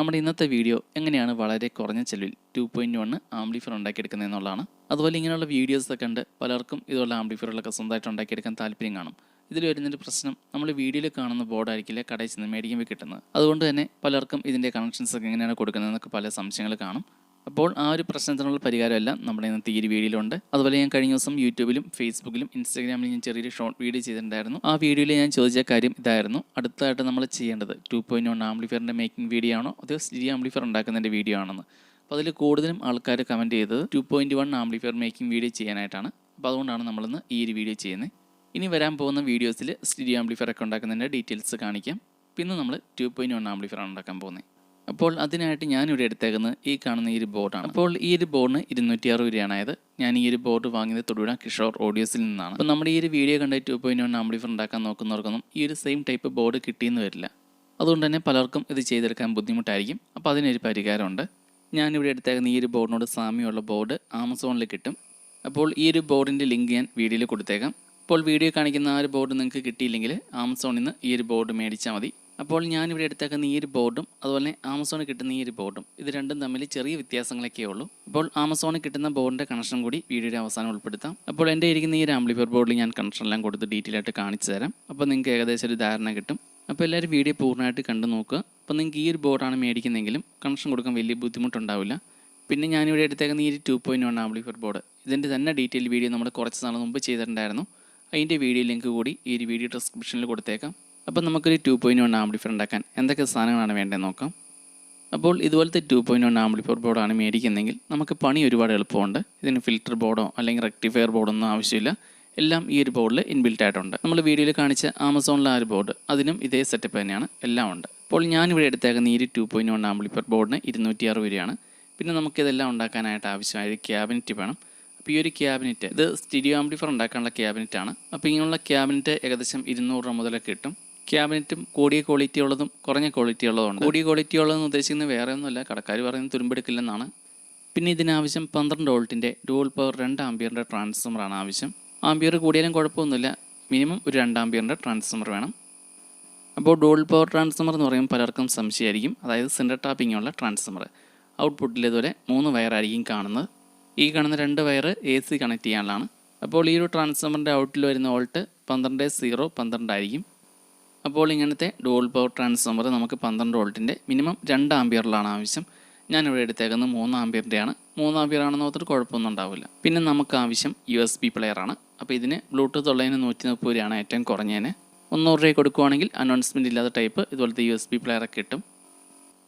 നമ്മുടെ ഇന്നത്തെ വീഡിയോ എങ്ങനെയാണ് വളരെ കുറഞ്ഞ ചെലവിൽ ടു പോയിന്റ് വണ് ആംബ്ലിഫർ ഉണ്ടാക്കിയെടുക്കുന്നത് എന്നുള്ളതാണ്. അതുപോലെ ഇങ്ങനെയുള്ള വീഡിയോസ് ഒക്കെ ഉണ്ട് പലർക്കും ഇതുപോലെ ആംബ്ലിഫറുകളൊക്കെ സ്വന്തമായിട്ട് ഉണ്ടാക്കിയെടുക്കാൻ താല്പര്യം കാണും. ഇതിൽ വരുന്നൊരു പ്രശ്നം നമ്മൾ വീഡിയോയിൽ കാണുന്ന ബോർഡായിരിക്കില്ല കടയിൽ ചെന്ന് മേടിക്കുമ്പോൾ കിട്ടുന്നത്. അതുകൊണ്ട് തന്നെ പലർക്കും ഇതിന്റെ കണക്ഷൻസ് ഒക്കെ എങ്ങനെയാണ് കൊടുക്കുന്നതെന്നൊക്കെ പല സംശയങ്ങൾ കാണും. അപ്പോൾ ആ ഒരു പ്രശ്നത്തിനുള്ള പരിഹാരമെല്ലാം നമ്മുടെ ഇന്നത്തെ ഈ വീഡിയോയിലുണ്ട്. അതുപോലെ ഞാൻ കഴിഞ്ഞ ദിവസം യൂട്യൂബിലും ഫേസ്ബുക്കിലും ഇൻസ്റ്റാഗ്രാമിലും ഞാൻ ചെറിയൊരു ഷോർട്ട് വീഡിയോ ചെയ്തിട്ടുണ്ടായിരുന്നു. ആ വീഡിയോയിൽ ഞാൻ ചോദിച്ച കാര്യം ഇതായിരുന്നു. അടുത്തതായിട്ട് നമ്മൾ ചെയ്യേണ്ടത് ടു പോയിന്റ് വൺ ആംപ്ലിഫയറിന്റെ മേക്കിംഗ് വീഡിയോ ആണോ അതോ സ്റ്റഡി ആംപ്ലിഫയർ ഉണ്ടാക്കുന്നതിന്റെ വീഡിയോ ആണെന്ന്? അപ്പോൾ അതിൽ കൂടുതലും ആൾക്കാർ കമന്റ് ചെയ്തത് two point one amplifier making video ചെയ്യാനായിട്ടാണ്. അപ്പോൾ അതുകൊണ്ടാണ് നമ്മളിന്ന് ഈ ഒരു വീഡിയോ ചെയ്യുന്നത്. ഇനി വരാൻ പോകുന്ന വീഡിയോസിൽ സ്റ്റഡി ആംപ്ലിഫയർ ഒക്കെ ഉണ്ടാക്കുന്നതിന്റെ ഡീറ്റെയിൽസ് കാണിക്കാം. പിന്നെ നമ്മൾ ടു പോയിന്റ് വൺ ആംപ്ലിഫയർ ഉണ്ടാക്കാൻ പോകുന്നത്. അപ്പോൾ അതിനായിട്ട് ഞാനിവിടെ എടുത്തേക്കുന്നത് ഈ കാണുന്ന ഈ ഒരു ബോർഡാണ്. അപ്പോൾ ഈ ഒരു ബോർഡിന് ഇരുന്നൂറ്റി അറുപത് രൂപയാണ് ആയത് ഞാൻ ഈ ഒരു ബോർഡ് വാങ്ങിയത് തൊടുപുഴ കിഷോർ ഓഡിയോസിൽ നിന്നാണ്. അപ്പോൾ നമ്മുടെ ഈ ഒരു വീഡിയോ കണ്ട ടു പോയിന്റ് വൺ ആംപ്ലിഫർ ഉണ്ടാക്കാൻ നോക്കുന്നവർക്കൊന്നും ഈ ഒരു സെയിം ടൈപ്പ് ബോർഡ് കിട്ടിയെന്ന് വരില്ല. അതുകൊണ്ട് തന്നെ പലർക്കും ഇത് ചെയ്തെടുക്കാൻ ബുദ്ധിമുട്ടായിരിക്കും. അപ്പോൾ അതിനൊരു പരിഹാരമുണ്ട്. ഞാനിവിടെ എടുത്തേക്കുന്ന ഈ ഒരു ബോർഡിനോട് സാമ്യമുള്ള ബോർഡ് ആമസോണിൽ കിട്ടും. അപ്പോൾ ഈ ഒരു ബോർഡിന്റെ ലിങ്ക് ഞാൻ വീഡിയോയിൽ കൊടുത്തേക്കാം. അപ്പോൾ വീഡിയോ കാണിക്കുന്ന ആ ഒരു ബോർഡ് നിങ്ങൾക്ക് കിട്ടിയില്ലെങ്കിൽ ആമസോണിൽ നിന്ന് ഈ ഒരു ബോർഡ് മേടിച്ചാൽ മതി. അപ്പോൾ ഞാനിവിടെ എടുത്തേക്കുന്ന ഈ ഒരു ബോർഡും അതുപോലെ ആമസോണിൽ കിട്ടുന്ന ഈ ഒരു ബോർഡും ഇത് രണ്ടും തമ്മിൽ ചെറിയ വ്യത്യാസങ്ങളൊക്കെ ഉള്ളൂ. അപ്പോൾ ആമസോണിൽ കിട്ടുന്ന ബോർഡിന്റെ കണക്ഷൻ കൂടി വീഡിയോയുടെ അവസാനം ഉൾപ്പെടുത്താം. അപ്പോൾ എന്റെ ഇരിക്കുന്ന ഈ ഒരു ആംപ്ലിഫയർ ബോർഡിൽ ഞാൻ കണക്ഷൻ എല്ലാം കൊടുത്ത് ഡീറ്റെയിൽ ആയിട്ട് കാണിച്ചു തരാം. അപ്പോൾ നിങ്ങൾക്ക് ഏകദേശം ഒരു ധാരണ കിട്ടും. അപ്പോൾ എല്ലാവരും വീഡിയോ പൂർണമായിട്ട് കണ്ടു നോക്കുക. അപ്പോൾ നിങ്ങൾക്ക് ഈ ഒരു ബോർഡാണ് മേടിക്കുന്നതെങ്കിലും കണക്ഷൻ കൊടുക്കാൻ വലിയ ബുദ്ധിമുട്ടുണ്ടാവില്ല. പിന്നെ ഞാനിവിടെ എടുത്തേക്കുന്ന ഈ ഒരു two point one amplifier board ഇതിന്റെ തന്നെ ഡീറ്റെയിൽ വീഡിയോ നമ്മൾ കുറച്ച് നാൾ മുമ്പ് ചെയ്തിട്ടുണ്ടായിരുന്നു. അതിന്റെ വീഡിയോ ലിങ്ക് കൂടി ഈ ഒരു വീഡിയോ ഡിസ്ക്രിപ്ഷനിൽ കൊടുത്തേക്കാം. അപ്പോൾ നമുക്കൊരു ടു പോയിന്റ് വൺ ആംബ്ലിഫർ ഉണ്ടാക്കാൻ എന്തൊക്കെ സാധനങ്ങളാണ് വേണ്ടതെന്ന് നോക്കാം. അപ്പോൾ ഇതുപോലത്തെ ടു പോയിന്റ് വൺ ആംബ്ലിഫർ ബോർഡാണ് മേടിക്കുന്നതെങ്കിൽ നമുക്ക് പണി ഒരുപാട് എളുപ്പമുണ്ട്. ഇതിന് ഫിൽറ്റർ ബോർഡോ അല്ലെങ്കിൽ റെക്ടിഫയർ ബോർഡോ ഒന്നും ആവശ്യമില്ല. എല്ലാം ഈ ഒരു ബോർഡിൽ ഇൻബിൽറ്റ് ആയിട്ടുണ്ട്. നമ്മൾ വീഡിയോയിൽ കാണിച്ച ആമസോണിലെ ആ ഒരു ബോർഡ് അതിനും ഇതേ സെറ്റപ്പ് തന്നെയാണ്. എല്ലാം ഉണ്ട്. അപ്പോൾ ഞാനിവിടെ എടുത്തേക്കുന്ന ഈ ഒരു ടു പോയിന്റ് വൺ ആംപ്ലിഫയർ ബോർഡിന് ഇരുന്നൂറ്റി അറുപത് രൂപയാണ്. പിന്നെ നമുക്കിതെല്ലാം ഉണ്ടാക്കാനായിട്ട് ആവശ്യമായ ഒരു ക്യാബിനറ്റ് വേണം. അപ്പോൾ ഈ ഒരു ക്യാബിനറ്റ് ഇത് സ്റ്റീരിയോ ആംപ്ലിഫയർ ഉണ്ടാക്കാനുള്ള ക്യാബിനറ്റാണ് അപ്പോൾ ഇങ്ങനെയുള്ള ക്യാബിനറ്റ് ഏകദേശം ഇരുന്നൂറ് രൂപ മുതലൊക്കെ കിട്ടും. ക്യാബിനറ്റും കൂടിയ ക്വാളിറ്റി ഉള്ളതും കുറഞ്ഞ ക്വാളിറ്റി ഉള്ളതുണ്ട് കൂടിയ ക്വാളിറ്റി ഉള്ളതെന്ന് ഉദ്ദേശിക്കുന്നത് വേറെ ഒന്നുമല്ല കടക്കാർ പറയുന്നത് തുരുമ്പെടുക്കില്ലെന്നാണ്. പിന്നെ ഇതിനാവശ്യം പന്ത്രണ്ട് വോൾട്ടിന്റെ ഡുവൽ പവർ രണ്ട് ആംബിയറിന്റെ ട്രാൻസ്ഫോമറാണ് ആവശ്യം. ആംബിയർ കൂടിയാലും കുഴപ്പമൊന്നുമില്ല. മിനിമം ഒരു രണ്ട് ആംബിയറിന്റെ ട്രാൻസ്ഫോമർ വേണം. അപ്പോൾ ഡുവൽ പവർ ട്രാൻസ്ഫോമർ എന്ന് പറയുമ്പോൾ പലർക്കും സംശയമായിരിക്കും. അതായത് സെന്റർ ടാപ്പിംഗ് ഉള്ള ട്രാൻസ്ഫോമർ. ഔട്ട്പുട്ടിൽ ഇതുപോലെ മൂന്ന് വയറായിരിക്കും കാണുന്നത്. ഈ കാണുന്ന രണ്ട് വയർ എ സി കണക്ട് ചെയ്യാനുള്ളതാണ്. അപ്പോൾ ഈ ഒരു ട്രാൻസ്ഫോമറിന്റെ ഔട്ടിൽ വരുന്ന വോൾട്ട് പന്ത്രണ്ട് സീറോ പന്ത്രണ്ടായിരിക്കും. അപ്പോൾ ഇങ്ങനത്തെ ഡോൾ പവർ ട്രാൻസ്ഫോമർ നമുക്ക് പന്ത്രണ്ട് വോൾട്ടിന്റെ മിനിമം രണ്ട് ആംബിയറിലാണ് ആവശ്യം. ഞാനിവിടെ എടുത്തേക്കുന്നത് മൂന്ന് ആംബിയറിന്റെയാണ് മൂന്ന് ആംബിയർ ആണെന്ന് ഓർത്തിട്ട് കുഴപ്പമൊന്നും ഉണ്ടാവില്ല. പിന്നെ നമുക്ക് ആവശ്യം യു എസ് ബി പ്ലെയറാണ് അപ്പോൾ ഇതിന് ബ്ലൂടൂത്ത് ഉള്ളതിന് നൂറ്റി മുപ്പത് രൂപയാണ് ഏറ്റവും കുറഞ്ഞതിന്. മുന്നൂറ് രൂപ കൊടുക്കുവാണെങ്കിൽ അനൗൺസ്മെന്റ് ഇല്ലാത്ത ടൈപ്പ് ഇതുപോലത്തെ യു എസ് ബി പ്ലെയറൊക്കെ കിട്ടും.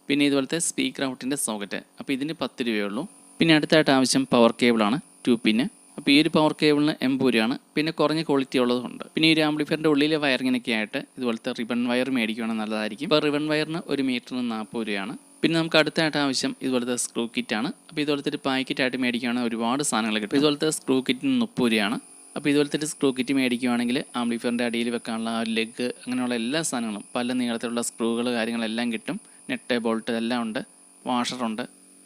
പിന്നെ ഇതുപോലത്തെ സ്പീക്കർ ഔട്ടിന്റെ സോക്കറ്റ് അപ്പോൾ ഇതിന് പത്ത് രൂപയുള്ളൂ പിന്നെ അടുത്തായിട്ട് ആവശ്യം പവർ കേബിളാണ് ടു പിന്ന് അപ്പോൾ ഈ ഒരു പവർ കേബിളിന് എൺപത് രൂപയാണ് പിന്നെ കുറഞ്ഞ ക്വാളിറ്റി ഉള്ളതുകൊണ്ട് പിന്നെ ഈ ഒരു ആംപ്ലിഫയറിന്റെ ഉള്ളിലെ വയറിങ്ങനൊക്കെ ആയിട്ട് ഇതുപോലത്തെ റിബൺ വയർ മേടിക്കുകയാണെങ്കിൽ നല്ലതായിരിക്കും. ഇപ്പോൾ റിബൺ വയറിന് ഒരു മീറ്ററിന് നാൽപ്പത് രൂപയാണ്. പിന്നെ നമുക്ക് അടുത്തായിട്ട് ആവശ്യം ഇതുപോലത്തെ സ്ക്രൂ കിറ്റാണ് അപ്പോൾ ഇതുപോലത്തെ ഒരു പാക്കറ്റായിട്ട് മേടിക്കുകയാണെങ്കിൽ ഒരുപാട് സാധനങ്ങൾ കിട്ടും. ഇതുപോലത്തെ സ്ക്രൂ കിറ്റിന് മുപ്പത് രൂപയാണ്. അപ്പോൾ ഇതുപോലത്തെ ഒരു സ്ക്രൂ കിറ്റ് മേടിക്കുകയാണെങ്കിൽ ആംപ്ലിഫയറിന്റെ അടിയിൽ വെക്കാനുള്ള ലെഗ് അങ്ങനെയുള്ള എല്ലാ സാധനങ്ങളും പല നീളത്തിലുള്ള സ്ക്രൂകൾ കാര്യങ്ങളെല്ലാം കിട്ടും. നെറ്റ് ബോൾട്ട് എല്ലാം ഉണ്ട്. വാഷറുണ്ട്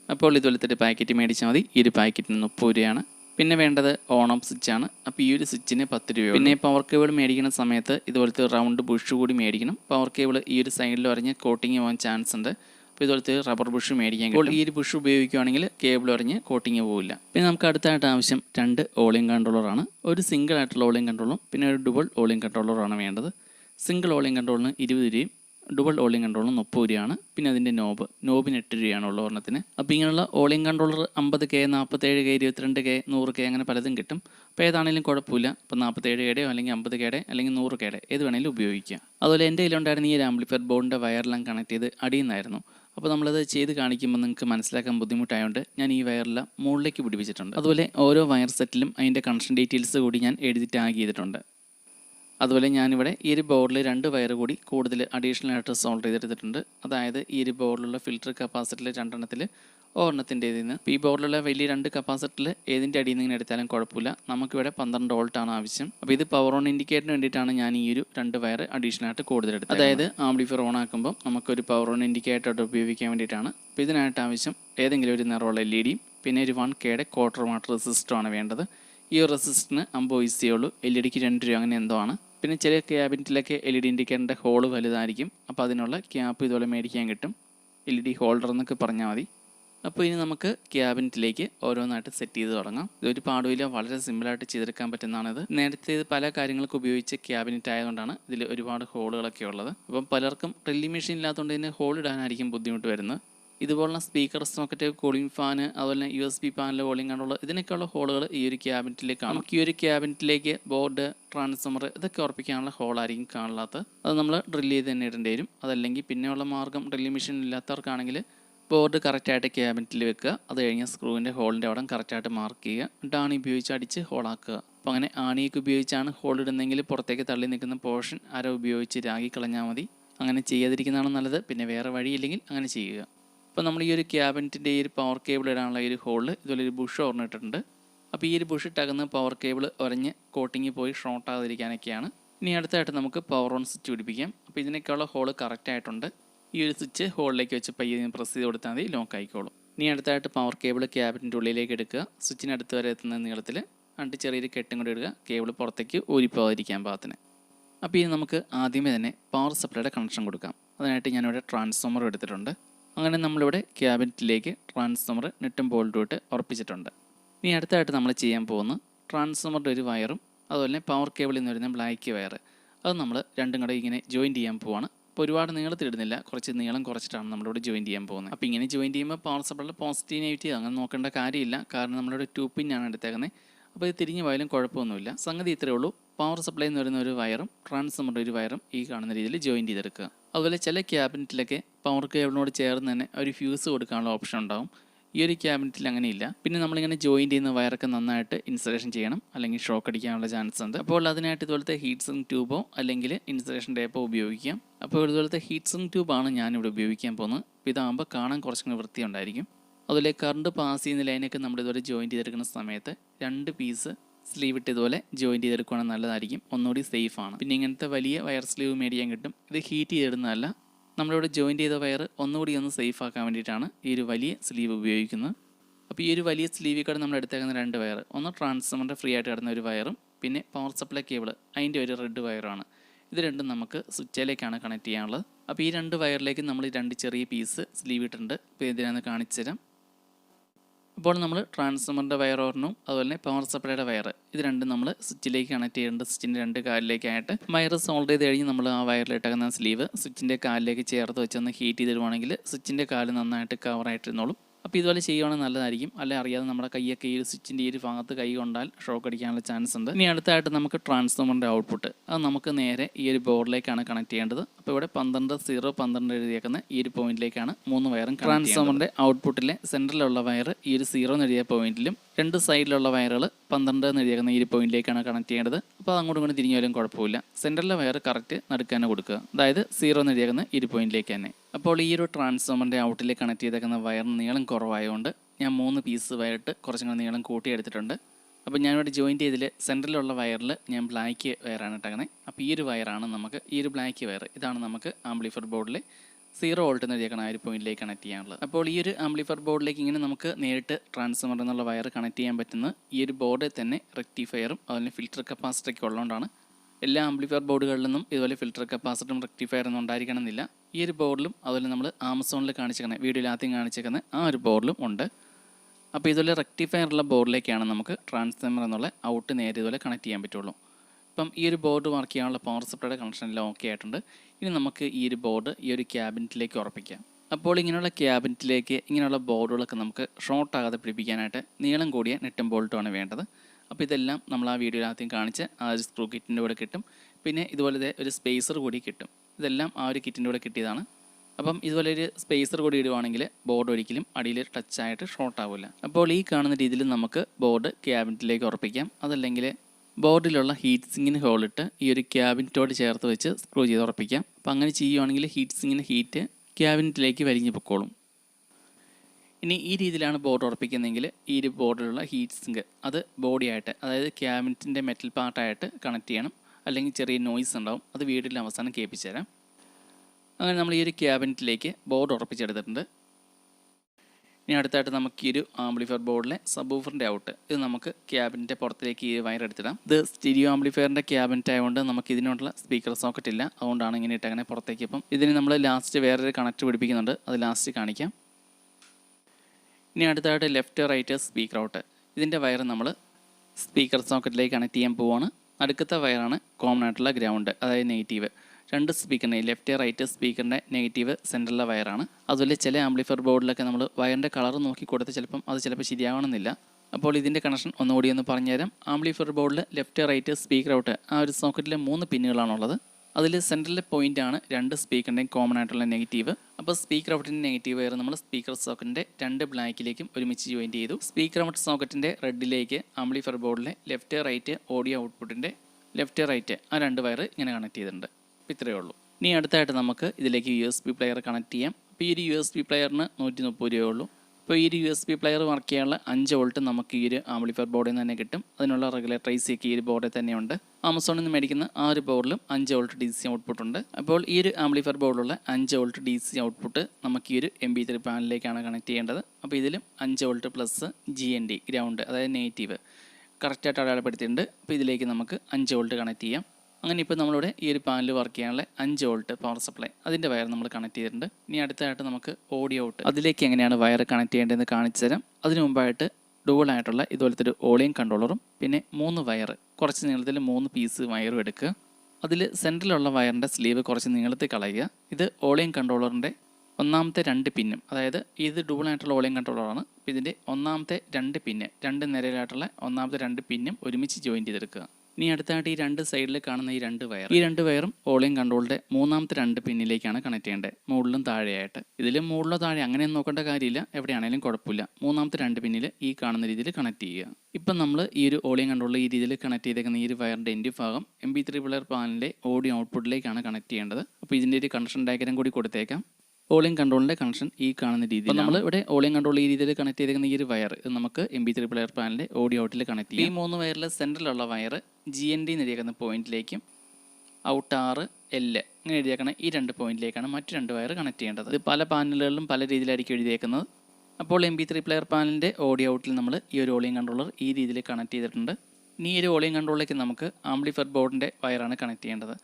അപ്പോൾ ഇതുപോലത്തെ ഒരു പാക്കറ്റ് മേടിച്ചാൽ മതി. ഈ ഒരു പാക്കറ്റിന് മുപ്പത് രൂപയാണ്. പിന്നെ വേണ്ടത് ഓൺ ഓഫ് സ്വിച്ചാണ്. അപ്പോൾ ഈ ഒരു സ്വിച്ചിന് പത്ത് രൂപ പിന്നെ പവർ കേബിൾ മേടിക്കുന്ന സമയത്ത് ഇതുപോലത്തെ റൗണ്ട് ബുഷ് കൂടി മേടിക്കണം. പവർ കേബിൾ ഈ ഒരു സൈഡിൽ വരഞ്ഞ് കോട്ടിങ് പോകാൻ ചാൻസ് ഉണ്ട്. അപ്പോൾ ഇതുപോലത്തെ റബ്ബർ ബുഷ് മേടിക്കാൻ അപ്പോൾ ഈ ഒരു ബുഷ് ഉപയോഗിക്കുകയാണെങ്കിൽ കേബിൾ വരഞ്ഞ് കോട്ടിങ് പോവില്ല. പിന്നെ നമുക്ക് അടുത്തായിട്ട് ആവശ്യം രണ്ട് ഓളിംഗ് കൺട്രോളറാണ് ഒരു സിംഗിൾ ആയിട്ടുള്ള ഓളിംഗ് കൺട്രോളും പിന്നെ ഒരു ഡുബിൾ ഓളിംഗ് കൺട്രോളറാണ് വേണ്ടത്. സിംഗിൾ ഓളിംഗ് കൺട്രോളിന് ഇരുപത് രൂപയും ഡുബിൾ ഓളിംഗ് കൺട്രോളർ മുപ്പത് രൂപയാണ്. പിന്നെ അതിന്റെ നോബ് നോബിന് എട്ട് രൂപയാണ് ഉള്ള ഒരെണ്ണത്തിന്. അപ്പോൾ ഇങ്ങനെയുള്ള ഓളിംഗ് കൺട്രോളർ അമ്പത് കെ നാൽപ്പത്തേഴ് കെ ഇരുപത്തിരണ്ട് കെ നൂറ് കെ അങ്ങനെ പലതും കിട്ടും. അപ്പോൾ ഏതാണെങ്കിലും കുഴപ്പമില്ല. അപ്പോൾ നാൽപ്പത്തേഴ് കെയുടെയോ അല്ലെങ്കിൽ അമ്പത് കെയുടെ അല്ലെങ്കിൽ നൂറ് കെയുടെ ഏത് വേണമെങ്കിലും ഉപയോഗിക്കാം. അതുപോലെ എന്റെ കയ്യിലുണ്ടായിരുന്ന ഈ ഒരു ആംപ്ലിഫയർ ബോർഡിന്റെ വയറെല്ലാം കണക്ട് ചെയ്ത് അടിയുന്നായിരുന്നു അപ്പോൾ നമ്മളത് ചെയ്ത് കാണിക്കുമ്പോൾ നിങ്ങൾക്ക് മനസ്സിലാക്കാൻ ബുദ്ധിമുട്ടായതുകൊണ്ട് ഞാൻ ഈ വയറെല്ലാം മുകളിലേക്ക് പിടിപ്പിച്ചിട്ടുണ്ട്. അതുപോലെ ഓരോ വയർ സെറ്റിലും അതിന്റെ കണക്ഷൻ ഡീറ്റെയിൽസ് കൂടി ഞാൻ എഴുതി ടാഗ് ചെയ്തിട്ടുണ്ട്. അതുപോലെ ഞാനിവിടെ ഈ ഒരു ബോർഡിൽ രണ്ട് വയർ കൂടി കൂടുതൽ അഡീഷണൽ ആയിട്ട് സോൾവ് ചെയ്തെടുത്തിട്ടുണ്ട്. അതായത് ഈ ഒരു ബോർഡിലുള്ള ഫിൽറ്റർ കപ്പാസിറ്ററിൽ രണ്ടെണ്ണത്തിൽ ഒരെണ്ണത്തിന്റെ ഇതിൽ നിന്ന് ഈ ബോർഡിലുള്ള വലിയ രണ്ട് കപ്പാസിറ്ററിൽ ഏതിന്റെ അടിയിൽ നിന്ന് എടുത്താലും കുഴപ്പമില്ല. നമുക്കിവിടെ പന്ത്രണ്ട് വോൾട്ടാണ് ആവശ്യം. അപ്പോൾ ഇത് പവർ ഓൺ ഇൻഡിക്കേറ്ററിന് വേണ്ടിയിട്ടാണ് ഞാൻ ഈ ഒരു രണ്ട് വയർ അഡീഷണൽ ആയിട്ട് കൂടുതൽ എടുത്തത്. അതായത് ആംപ്ലിഫയർ ഓൺ ആക്കുമ്പോൾ നമുക്കൊരു പവർ ഓൺ ഇൻഡിക്കേറ്റർ ഉപയോഗിക്കാൻ വേണ്ടിയിട്ടാണ്. അപ്പോൾ ഇതിനായിട്ട് ആവശ്യം ഏതെങ്കിലും ഒരു നിറമുള്ള എൽ ഇ ഡിയും പിന്നെ ഒരു വൺ കെയുടെ ക്വാർട്ടർ വാട്ടർ റെസിസ്റ്ററുമാണ് വേണ്ടത്. ഈ റെസിസ്റ്ററിന് അമ്പത് പൈസയേ ഉള്ളൂ. എൽ ഇ ഡിക്ക് രണ്ട് രൂപ അങ്ങനെ എന്തോ ആണ്. പിന്നെ ചില ക്യാബിനറ്റിലൊക്കെ എൽ ഇ ഡി ഇൻഡിക്കേറ്ററിന്റെ ഹോൾ വലുതായിരിക്കും. അപ്പോൾ അതിനുള്ള ക്യാപ്പ് ഇതുപോലെ മേടിക്കാൻ കിട്ടും. എൽ ഇ ഡി ഹോൾഡർ എന്നൊക്കെ പറഞ്ഞാൽ മതി. അപ്പോൾ ഇനി നമുക്ക് ക്യാബിനറ്റിലേക്ക് ഓരോന്നായിട്ട് സെറ്റ് ചെയ്ത് തുടങ്ങാം. ഇതൊരു പാടുവില്ല വളരെ സിമ്പിളായിട്ട് ചെയ്തെടുക്കാൻ പറ്റുന്നതാണിത്. നേരത്തെ ഇത് പല കാര്യങ്ങൾക്ക് ഉപയോഗിച്ച് ക്യാബിനറ്റ് ആയതുകൊണ്ടാണ് ഇതിൽ ഒരുപാട് ഹോളുകളൊക്കെ ഉള്ളത്. അപ്പം പലർക്കും ഡ്രില്ലിംഗ് മെഷീൻ ഇല്ലാത്തതുകൊണ്ട് തന്നെ ഹോൾ ഇടാനായിരിക്കും ബുദ്ധിമുട്ട് വരുന്നത്. ഇതുപോലുള്ള സ്പീക്കർ സോക്കറ്റ് കൂളിംഗ് ഫാന് അതുപോലെ തന്നെ യു എസ് ബി പാനൽ വോളിംഗ് കണ്ടുള്ള ഇതിനൊക്കെയുള്ള ഹോളുകൾ ഈ ഒരു ക്യാബിനറ്റിലേക്ക് കാണും നമുക്ക് ഈ ഒരു ക്യാബിനറ്റിലേക്ക് ബോർഡ് ട്രാൻസ്ഫോമർ ഇതൊക്കെ ഉറപ്പിക്കാനുള്ള ഹോളായിരിക്കും കാണാത്തത് അത് നമ്മൾ ഡ്രില്ല് ചെയ്ത് തന്നെ ഇടേണ്ടി വരും. അതല്ലെങ്കിൽ പിന്നെയുള്ള മാർഗം ഡ്രില്ലിംഗ് മെഷീൻ ഇല്ലാത്തവർക്കാണെങ്കിൽ ബോർഡ് കറക്റ്റായിട്ട് ക്യാബിനറ്റിൽ വെക്കുക. അത് കഴിഞ്ഞ് സ്ക്രൂവിന്റെ ഹോളിന്റെ അവിടെ കറക്റ്റായിട്ട് മാർക്ക് ചെയ്യുക. എന്നിട്ട് ആണി ഉപയോഗിച്ച് അടിച്ച് ഹോളാക്കുക അപ്പോൾ അങ്ങനെ ആണിയൊക്കെ ഉപയോഗിച്ചാണ് ഹോൾ ഇടുന്നതെങ്കിൽ പുറത്തേക്ക് തള്ളി നിൽക്കുന്ന പോർഷൻ അര ഉപയോഗിച്ച് രാഗി കളഞ്ഞാൽ മതി. അങ്ങനെ ചെയ്യാതിരിക്കുന്നതാണ് നല്ലത്. പിന്നെ വേറെ വഴിയില്ലെങ്കിൽ അങ്ങനെ ചെയ്യുക. അപ്പോൾ നമ്മൾ ഈ ഒരു ക്യാബിനറ്റിന്റെ ഈ ഒരു പവർ കേബിൾ ഇടാനുള്ള ഈ ഒരു ഹോളിൽ ഇതുപോലെ ഒരു ബുഷ് ഓർന്നിട്ടിട്ടുണ്ട് അപ്പോൾ ഈ ഒരു ബുഷ് ഇട്ടകുന്ന പവർ കേബിൾ ഒരഞ്ഞ് കോട്ടിങ്ങിൽ പോയി ഷോർട്ട് ആകാതിരിക്കാനൊക്കെയാണ് ഇനി അടുത്തായിട്ട് നമുക്ക് പവർ ഓൺ സ്വിച്ച് പിടിപ്പിക്കാം. അപ്പോൾ ഇതിനൊക്കെയുള്ള ഹോൾ കറക്റ്റ് ആയിട്ടുണ്ട്. ഈ ഒരു സ്വിച്ച് ഹോളിലേക്ക് വെച്ച് പയ്യെ പ്രസ് ചെയ്ത് കൊടുത്താൽ മതി ലോക്ക് ആയിക്കോളും. ഇനി അടുത്തായിട്ട് പവർ കേബിൾ ക്യാബിന്റെ ഉള്ളിലേക്ക് എടുക്കുക. സ്വിച്ചിന് അടുത്ത് വരെ എത്തുന്ന നീളത്തിൽ എന്നിട്ട് ചെറിയൊരു കെട്ടും കൂടി ഇടുക. കേബിൾ പുറത്തേക്ക് ഊരിപ്പോകാതിരിക്കാൻ പാകത്തിന്. അപ്പോൾ ഇനി നമുക്ക് ആദ്യമേ തന്നെ പവർ സപ്ലൈയുടെ കണക്ഷൻ കൊടുക്കാം. അതിനായിട്ട് ഞാനിവിടെ ട്രാൻസ്ഫോമർ എടുത്തിട്ടുണ്ട്. അങ്ങനെ നമ്മളിവിടെ ക്യാബിനറ്റിലേക്ക് ട്രാൻസ്ഫോമർ നെട്ടും ബോൾട്ടും ഇട്ട് ഉറപ്പിച്ചിട്ടുണ്ട്. ഇനി അടുത്തായിട്ട് നമ്മൾ ചെയ്യാൻ പോകുന്ന ട്രാൻസ്ഫോമറിന്റെ ഒരു വയറും അതുപോലെ പവർ കേബിളിൽ നിന്ന് വരുന്ന ബ്ലാക്ക് വയർ അത് നമ്മൾ രണ്ടും കൂടെ ഇങ്ങനെ ജോയിൻ ചെയ്യാൻ പോവാണ്. അപ്പോൾ ഒരുപാട് നീളത്തിലിടുന്നില്ല കുറച്ച് നീളം കുറച്ചിട്ടാണ് നമ്മളിവിടെ ജോയിൻ ചെയ്യാൻ പോകുന്നത്. അപ്പോൾ ഇങ്ങനെ ജോയിൻ ചെയ്യുമ്പോൾ പവർ സപ്ലൈ പോസിറ്റീവ് നെഗറ്റീവ് അങ്ങനെ നോക്കേണ്ട കാര്യമില്ല. കാരണം നമ്മളിവിടെ ടൂ പിന്നാണ് എടുത്തേക്കുന്നത്. അപ്പോൾ ഇത് തിരിഞ്ഞു പോയാലും കുഴപ്പമൊന്നുമില്ല. സംഗതി ഇത്രയേ ഉള്ളൂ. പവർ സപ്ലൈ എന്ന് പറയുന്ന ഒരു വയറും ട്രാൻസ്ഫോമറിന്റെ ഒരു വയറും ഈ കാണുന്ന രീതിയിൽ ജോയിൻ ചെയ്തെടുക്കുക. അതുപോലെ ചില ക്യാബിനറ്റിലൊക്കെ പവർ കേബിളിനോട് ചേർന്ന് തന്നെ ഒരു ഫ്യൂസ് കൊടുക്കാനുള്ള ഓപ്ഷൻ ഉണ്ടാവും. ഈ ഒരു ക്യാബിനറ്റിൽ അങ്ങനെയില്ല. പിന്നെ നമ്മളിങ്ങനെ ജോയിൻ ചെയ്യുന്ന വയറൊക്കെ നന്നായിട്ട് ഇൻസ്റ്റലേഷൻ ചെയ്യണം. അല്ലെങ്കിൽ ഷോക്ക് അടിക്കാനുള്ള ചാൻസ് ഉണ്ട്. അപ്പോൾ അതിനായിട്ട് ഇതുപോലത്തെ ഹീറ്റ് സിങ് ട്യൂബോ അല്ലെങ്കിൽ ഇൻസ്റ്റലേഷൻ ടേപ്പോ ഉപയോഗിക്കാം. അപ്പോൾ ഇതുപോലത്തെ ഹീറ്റ് സിങ് ട്യൂബാണ് ഞാനിവിടെ ഉപയോഗിക്കാൻ പോകുന്നത്. അപ്പോൾ ഇതാകുമ്പോൾ കാണാൻ കുറച്ചും കൂടി വൃത്തിയുണ്ടായിരിക്കും. അതുപോലെ കറണ്ട് പാസ് ചെയ്യുന്ന ലൈനൊക്കെ നമ്മൾ ഇതുപോലെ ജോയിൻ ചെയ്തെടുക്കുന്ന സമയത്ത് രണ്ട് പീസ് സ്ലീവ് ഇട്ട് ഇതുപോലെ ജോയിൻ ചെയ്തെടുക്കുകയാണെങ്കിൽ നല്ലതായിരിക്കും. ഒന്നുകൂടി സേഫ് ആണ്. പിന്നെ ഇങ്ങനത്തെ വലിയ വയർ സ്ലീവ് മേടിക്കാൻ കിട്ടും. ഇത് ഹീറ്റ് ചെയ്തിടുന്നതല്ല നമ്മളിവിടെ ജോയിൻ ചെയ്ത വയർ ഒന്നുകൂടി ഒന്ന് സേഫ് ആക്കാൻ വേണ്ടിയിട്ടാണ് ഈ ഒരു വലിയ സ്ലീവ് ഉപയോഗിക്കുന്നത്. അപ്പോൾ ഈ ഒരു വലിയ സ്ലീവിൽ കൂടെ നമ്മൾ എടുത്തേക്കുന്ന രണ്ട് വയർ ഒന്ന് ട്രാൻസ്ഫോമറിന്റെ ഫ്രീ ആയിട്ട് കിടന്ന ഒരു വയറും പിന്നെ പവർ സപ്ലൈ കേബിൾ അതിന്റെ ഒരു റെഡ് വയറാണ് ഇത് രണ്ടും നമുക്ക് സ്വിച്ചിലേക്കാണ് കണക്ട് ചെയ്യാനുള്ളത്. അപ്പോൾ ഈ രണ്ട് വയറിലേക്ക് നമ്മൾ രണ്ട് ചെറിയ പീസ് സ്ലീവ് ഇട്ടിട്ടുണ്ട്. അപ്പോൾ ഇതിനൊന്ന് കാണിച്ചു തരാം അപ്പോൾ നമ്മൾ ട്രാൻസ്ഫോമറിന്റെ വയർ ഓർണും അതുപോലെ തന്നെ പവർ സപ്ലൈയുടെ വയർ ഇത് രണ്ടും നമ്മൾ സ്വിച്ചിലേക്ക് കണക്ട് ചെയ്യേണ്ട സ്വിച്ചിന്റെ രണ്ട് കാലിലേക്കായിട്ട് വയർ സോൾഡ് ചെയ്ത് കഴിഞ്ഞ് നമ്മൾ ആ വയറിലിട്ടകുന്ന സ്ലീവ് സ്വിച്ചിന്റെ കാലിലേക്ക് ചേർത്ത് വെച്ചൊന്ന് ഹീറ്റ് ചെയ്തിടുവാണെങ്കിൽ സ്വിച്ചിന്റെ കാൽ നന്നായിട്ട് കവറായിട്ടിരുന്നോളും അപ്പോൾ ഇതുപോലെ ചെയ്യുവാണെങ്കിൽ നല്ലതായിരിക്കും. അല്ലെ അറിയാതെ നമ്മുടെ കൈയൊക്കെ ഈ ഒരു സ്വിച്ചിന്റെ ഈ ഒരു ഭാഗത്ത് കൈ കൊണ്ടാൽ ഷോക്ക് അടിക്കാനുള്ള ചാൻസ് ഉണ്ട്. ഇനി അടുത്തായിട്ട് നമുക്ക് ട്രാൻസ്ഫോമറിന്റെ ഔട്ട്പുട്ട് അത് നമുക്ക് നേരെ ഈ ഒരു ബോർഡിലേക്കാണ് കണക്ട് ചെയ്യേണ്ടത്. അപ്പോൾ ഇവിടെ പന്ത്രണ്ട് സീറോ പന്ത്രണ്ട് എഴുതിയേക്കുന്ന ഈ ഒരു പോയിന്റിലേക്കാണ് മൂന്ന് വയറും ട്രാൻസ്ഫോമറിന്റെ ഔട്ട്പുട്ടിലെ സെന്ററിലുള്ള വയർ ഈ ഒരു സീറോ എന്ന് എഴുതിയ പോയിന്റിലും രണ്ട് സൈഡിലുള്ള വയറുകൾ പന്ത്രണ്ട് എന്ന് എഴുതിയേക്കുന്ന ഈ പോയിന്റിലേക്കാണ് കണക്ട് ചെയ്യേണ്ടത്. അപ്പോൾ അങ്ങോട്ടും ഇങ്ങോട്ടും തിരിഞ്ഞാലും കുഴപ്പമില്ല. സെന്ററിലെ വയർ കറക്റ്റ് നടുക്കാനെ കൊടുക്കുക. അതായത് സീറോ എന്ന് എഴുതിയേക്കുന്ന ഈ പോയിന്റിലേക്ക് തന്നെ. അപ്പോൾ ഈ ഒരു ട്രാൻസ്ഫോമറിന്റെ ഔട്ടിലേക്ക് കണക്ട് ചെയ്തേക്കുന്ന വയറിന് നീളം കുറവായതുകൊണ്ട് ഞാൻ മൂന്ന് പീസ് വയറിട്ട് കുറച്ചും നീളം കൂട്ടിയെടുത്തിട്ടുണ്ട്. അപ്പോൾ ഞാനിവിടെ ജോയിന്റ് ചെയ്തതിൽ സെന്ററിലുള്ള വയറിൽ ഞാൻ ബ്ലാക്ക് വയറാണ് ഇട്ടേക്കുന്നത് അപ്പോൾ ഈ ഒരു വയറാണ് നമുക്ക് ഈ ഒരു ബ്ലാക്ക് വയർ ഇതാണ് നമുക്ക് ആംബ്ലിഫർ ബോർഡിൽ സീറോ വോൾട്ട് എഴുതിയേക്കണം ആ ഒരു പോയിന്റിലേക്ക് കണക്ട് ചെയ്യാനുള്ളത്. അപ്പോൾ ഈ ഒരു ആംബ്ലിഫർ ബോർഡിലേക്ക് ഇങ്ങനെ നമുക്ക് നേരിട്ട് ട്രാൻസ്ഫോമർ എന്നുള്ള വയർ കണക്ട് ചെയ്യാൻ പറ്റുന്ന ഈ ഒരു ബോർഡിൽ തന്നെ റെക്ടിഫയറും അതുപോലെ ഫിൽറ്റർ കപ്പാസിറ്ററൊക്കെ ഉള്ളതുകൊണ്ടാണ് എല്ലാ ആംപ്ലിഫയർ ബോർഡുകളിൽ നിന്നും ഇതുപോലെ ഫിൽറ്റർ കപ്പാസിറ്ററും റെക്ടിഫയർ ഒന്നും ഉണ്ടായിരിക്കണമെന്നില്ല. ഈ ഒരു ബോർഡിലും അതുപോലെ നമ്മൾ ആമസോണിൽ കാണിച്ചേക്കുന്ന വീഡിയോയിൽ ആദ്യം കാണിച്ചേക്കുന്ന ആ ഒരു ബോർഡിലും ഉണ്ട്. അപ്പോൾ ഇതുപോലെ റെക്ടിഫയർ ഉള്ള ബോർഡിലേക്കാണ് നമുക്ക് ട്രാൻസ്ഫോമർ എന്നുള്ള ഔട്ട് നേരെ ഇതുപോലെ കണക്ട് ചെയ്യാൻ പറ്റുള്ളൂ. അപ്പം ഈ ഒരു ബോർഡ് വർക്ക് ചെയ്യാനുള്ള പവർ സപ്ലൈയുടെ കണക്ഷൻ എല്ലാം ഓക്കെ ആയിട്ടുണ്ട്. ഇനി നമുക്ക് ഈ ഒരു ബോർഡ് ഈ ഒരു ക്യാബിനറ്റിലേക്ക് ഉറപ്പിക്കാം. അപ്പോൾ ഇങ്ങനെയുള്ള ക്യാബിനറ്റിലേക്ക് ഇങ്ങനെയുള്ള ബോർഡുകളൊക്കെ നമുക്ക് ഷോർട്ട് ആകാതെ പിടിപ്പിക്കാനായിട്ട് നീളം കൂടിയ നെറ്റും ബോൾട്ടുമാണ് വേണ്ടത്. അപ്പോൾ ഇതെല്ലാം നമ്മൾ ആ വീഡിയോയിൽ ആദ്യം കാണിച്ച് ആ ഒരു സ്ക്രൂ കിറ്റിന്റെ കൂടെ കിട്ടും. പിന്നെ ഇതുപോലത്തെ ഒരു സ്പേസർ കൂടി കിട്ടും. ഇതെല്ലാം ആ ഒരു കിറ്റിന്റെ കൂടെ കിട്ടിയതാണ്. അപ്പം ഇതുപോലെ ഒരു സ്പേസർ കൂടി ഇടുവാണെങ്കിൽ ബോർഡ് ഒരിക്കലും അടിയിൽ ടച്ചായിട്ട് ഷോർട്ട് ആവില്ല അപ്പോൾ ഈ കാണുന്ന രീതിയിൽ നമുക്ക് ബോർഡ് ക്യാബിനറ്റിലേക്ക് ഉറപ്പിക്കാം. അതല്ലെങ്കിൽ ബോർഡിലുള്ള ഹീറ്റ് സിങ്ങിന് ഹോളിട്ട് ഈ ഒരു ക്യാബിനറ്റോട് ചേർത്ത് വെച്ച് സ്ക്രൂ ചെയ്ത് ഉറപ്പിക്കാം. അപ്പോൾ അങ്ങനെ ചെയ്യുവാണെങ്കിൽ ഹീറ്റ് സിങ്ങിന് ഹീറ്റ് ക്യാബിനറ്റിലേക്ക് വലിഞ്ഞു പൊക്കോളും. ഇനി ഈ രീതിയിലാണ് ബോർഡ് ഉറപ്പിക്കുന്നതെങ്കിൽ ഈ ഒരു ബോർഡിലുള്ള ഹീറ്റ് സിങ്ക് അത് ബോഡിയായിട്ട് അതായത് ക്യാബിനറ്റിന്റെ മെറ്റൽ പാർട്ടായിട്ട് കണക്ട് ചെയ്യണം. അല്ലെങ്കിൽ ചെറിയ നോയ്സ് ഉണ്ടാവും അത് വീടിന്റെ അവസാനം കേൾപ്പിച്ചു തരാം. അങ്ങനെ നമ്മൾ ഈ ഒരു ക്യാബിനറ്റിലേക്ക് ബോർഡ് ഉറപ്പിച്ചെടുത്തിട്ടുണ്ട്. ഇനി അടുത്തായിട്ട് നമുക്ക് ഈ ഒരു ആംപ്ലിഫയർ ബോർഡിലെ സബൂഫറിന്റെ ഔട്ട്. ഇത് നമുക്ക് ക്യാബിന്റെ പുറത്തേക്ക് ഈ വയർ എടുത്തിടാം. ഇത് സ്റ്റീരിയോ ആംപ്ലിഫയറിന്റെ ക്യാബിന്റെ ആയതുകൊണ്ട് നമുക്ക് ഇതിനുള്ള സ്പീക്കർ സോക്കറ്റ് ഇല്ല. അതുകൊണ്ടാണ് ഇങ്ങനെ ഇട്ടങ്ങനെ പുറത്തേക്ക് ഇപ്പം. ഇതിന് നമ്മൾ ലാസ്റ്റ് വേറൊരു കണക്ട് പിടിപ്പിക്കുന്നുണ്ട്. അത് ലാസ്റ്റ് കാണിക്കാം. ഇനി അടുത്തായിട്ട് ലെഫ്റ്റ് റൈറ്റ് സ്പീക്കർ ഔട്ട്. ഇതിന്റെ വയർ നമ്മൾ സ്പീക്കർ സോക്കറ്റിലേക്ക് കണക്ട് ചെയ്യാൻ പോവുകയാണ് അടുക്കത്തെ വയറാണ് കോമൺ ആയിട്ടുള്ള ഗ്രൗണ്ട് അതായത് നെഗറ്റീവ്. രണ്ട് സ്പീക്കറിന്റെ ലെഫ്റ്റ് റൈറ്റ് സ്പീക്കറിന്റെ നെഗറ്റീവ് സെന്ററിലെ വയറാണ്. അതുപോലെ ചില ആംപ്ലിഫയർ ബോർഡിലൊക്കെ നമ്മൾ വയറിന്റെ കളർ നോക്കി കൊടുത്ത് ചിലപ്പം അത് ചിലപ്പോൾ ശരിയാവണമെന്നില്ല. അപ്പോൾ ഇതിന്റെ കണക്ഷൻ ഒന്നുകൂടി ഒന്ന് പറഞ്ഞുതരാം. ആംപ്ലിഫയർ ബോർഡിൽ ലെഫ്റ്റ് റൈറ്റ് സ്പീക്കർ ഔട്ട് ആ ഒരു സോക്കറ്റിലെ മൂന്ന് പിന്നുകളാണുള്ളത്. അതിൽ സെന്ററിലെ ആണ് രണ്ട് സ്പീക്കറിന്റെയും കോമൺ ആയിട്ടുള്ള നെഗറ്റീവ്. അപ്പോൾ സ്പീക്കർ ഔട്ടിന്റെ നെഗറ്റീവ് വയർ നമ്മൾ സ്പീക്കർ സോക്കറ്റിന്റെ രണ്ട് ബ്ലാക്കിലേക്കും ഒരുമിച്ച് ജോയിൻ ചെയ്തു. സ്പീക്കർ ഔട്ട് സോക്കറ്റിന്റെ റെഡിലേക്ക് ആംപ്ലിഫയർ ബോർഡിലെ ലെഫ്റ്റ് റൈറ്റ് ഓഡിയോ ഔട്ട്പുട്ടിന്റെ ലെഫ്റ്റ് റൈറ്റ് ആ രണ്ട് വയർ ഇങ്ങനെ കണക്ട് ചെയ്തിട്ടുണ്ട്. ഇത്രയേ ഉള്ളൂ ഇനി അടുത്തായിട്ട് നമുക്ക് ഇതിലേക്ക് U S B player connect ചെയ്യാം. അപ്പോൾ ഈ ഒരു യു എസ് ബി പ്ലെയറിന് നൂറ്റി മുപ്പത് രൂപയേ ഉള്ളൂ അപ്പോൾ ഈ ഒരു U S B player work ചെയ്യാനുള്ള അഞ്ച് വോൾട്ട് നമുക്ക് ഈ ഒരു ആംപ്ലിഫയർ ബോർഡിൽ നിന്ന് തന്നെ കിട്ടും. അതിനുള്ള റെഗുലേറ്റർ ഒക്കെ ഈ ഒരു ബോർഡിൽ തന്നെയുണ്ട്. ആമസോണിൽ നിന്ന് മേടിക്കുന്ന ആ ഒരു ബോർഡിലും അഞ്ച് വോൾട്ട് ഡി സി ഔട്ട്പുട്ട് ഉണ്ട്. അപ്പോൾ ഈ ഒരു ആംപ്ലിഫയർ ബോർഡിലുള്ള അഞ്ച് വോൾട്ട് ഡി സി ഔട്ട്പുട്ട് നമുക്ക് ഈ ഒരു എം ബി ത്രീ പാനലിലേക്കാണ് കണക്ട് ചെയ്യേണ്ടത്. അപ്പോൾ ഇതിലും അഞ്ച് volt plus G N D ground അതായത് നെഗറ്റീവ് കറക്റ്റായിട്ട് അടയാളപ്പെടുത്തിയിട്ടുണ്ട്. അപ്പോൾ ഇതിലേക്ക് നമുക്ക് അഞ്ച് വോൾട്ട് കണക്ട് ചെയ്യാം. അങ്ങനെ ഇപ്പോൾ നമ്മളിവിടെ ഈ ഒരു പാനൽ വർക്ക് ചെയ്യാനുള്ള അഞ്ച് വോൾട്ട് പവർ സപ്ലൈ അതിന്റെ വയർ നമ്മൾ കണക്ട് ചെയ്തിട്ടുണ്ട്. ഇനി അടുത്തതായിട്ട് നമുക്ക് ഓഡിയോ ഔട്ട് അതിലേക്ക് എങ്ങനെയാണ് വയർ കണക്ട് ചെയ്യേണ്ടതെന്ന് കാണിച്ചു തരാം. അതിനു മുമ്പായിട്ട് ഡുവൽ ആയിട്ടുള്ള ഇതുപോലത്തെ ഒരു ഓളിയം കൺട്രോളറും പിന്നെ മൂന്ന് വയർ കുറച്ച് നീളത്തിൽ മൂന്ന് പീസ് വയറും എടുക്കുക. അതിൽ സെന്ററിലുള്ള വയറിന്റെ സ്ലീവ് കുറച്ച് നീളത്തിൽ കളയുക. ഇത് ഓളിയം കൺട്രോളറിന്റെ ഒന്നാമത്തെ രണ്ട് പിന്നും അതായത് ഇത് ഡുവൽ ആയിട്ടുള്ള ഓളിയം കൺട്രോളറാണ് ഇതിന്റെ ഒന്നാമത്തെ രണ്ട് പിന്ന് രണ്ട് നിരയിലായിട്ടുള്ള ഒന്നാമത്തെ രണ്ട് പിന്നും ഒരുമിച്ച് ജോയിൻ ചെയ്തെടുക്കുക. ഇനി അടുത്തായിട്ട് ഈ രണ്ട് സൈഡിൽ കാണുന്ന ഈ രണ്ട് വയർ ഈ രണ്ട് വയറും ഓളിയം കൺട്രോളിന്റെ മൂന്നാമത്തെ രണ്ട് പിന്നിലേക്കാണ് കണക്ട് ചെയ്യേണ്ടത്. മുകളിലും താഴെയായിട്ട്. ഇതിലും മുകളിലോ താഴെ അങ്ങനെയൊന്നും നോക്കേണ്ട കാര്യമില്ല. എവിടെയാണെങ്കിലും കുഴപ്പമില്ല. മൂന്നാമത്തെ രണ്ട് പിന്നിൽ ഈ കാണുന്ന രീതിയിൽ കണക്ട് ചെയ്യുക. ഇപ്പം നമ്മൾ ഈ ഒരു ഓളിയം കൺട്രോളിൽ ഈ രീതിയിൽ കണക്ട് ചെയ്തേക്കുന്ന ഈ ഒരു വയറിന്റെ എന്റെ ഭാഗം എം ബി ത്രീ പിള്ളേർ പാനലിന്റെ ഓഡിയോ ഔട്ട്പുട്ടിലേക്കാണ് കണക്ട് ചെയ്യേണ്ടത്. അപ്പോൾ ഇതിന്റെ ഒരു കണക്ഷൻ ഡയഗ്രാം കൂടി കൊടുത്തേക്കാം. ഓളിയം കൺട്രോളിന്റെ കണക്ഷൻ ഈ കാണുന്ന രീതിയിൽ നമ്മൾ ഇവിടെ ഓളിയം കൺട്രോൾ ഈ രീതിയിൽ കണക്ട് ചെയ്തിരിക്കുന്ന ഈ ഒരു വയർ നമുക്ക് എം ബി ത്രീ പ്ലെയർ പാനലിന്റെ ഓഡിയോ ഔട്ടിൽ കണക്ട് ചെയ്യും. ഈ മൂന്ന് വയറിൽ സെന്ററിലുള്ള വയർ ജി എൻ ഡി എഴുതിയേക്കുന്ന പോയിന്റിലേക്കും ഔട്ട് ആറ് എൽ ഇങ്ങനെ എഴുതിയേക്കുന്ന ഈ രണ്ട് പോയിന്റിലേക്കാണ് മറ്റു രണ്ട് വയർ കണക്ട് ചെയ്യേണ്ടത്. ഇത് പല പാനലുകളിലും പല രീതിയിലായിരിക്കും എഴുതിയേക്കുന്നത്. അപ്പോൾ എം ബി ത്രീ പ്ലെയർ പാനലിന്റെ ഓഡിയോ ഔട്ടിൽ നമ്മൾ ഈ ഒരു ഓളിയം കൺട്രോളർ ഈ രീതിയിൽ കണക്ട് ചെയ്തിട്ടുണ്ട്. ഇനി ഈ ഒരു ഓളിയം കൺട്രോളിലേക്ക് നമുക്ക് ആംപ്ലിഫയർ ബോർഡിന്റെ വയറാണ് കണക്ട് ചെയ്യേണ്ടത്.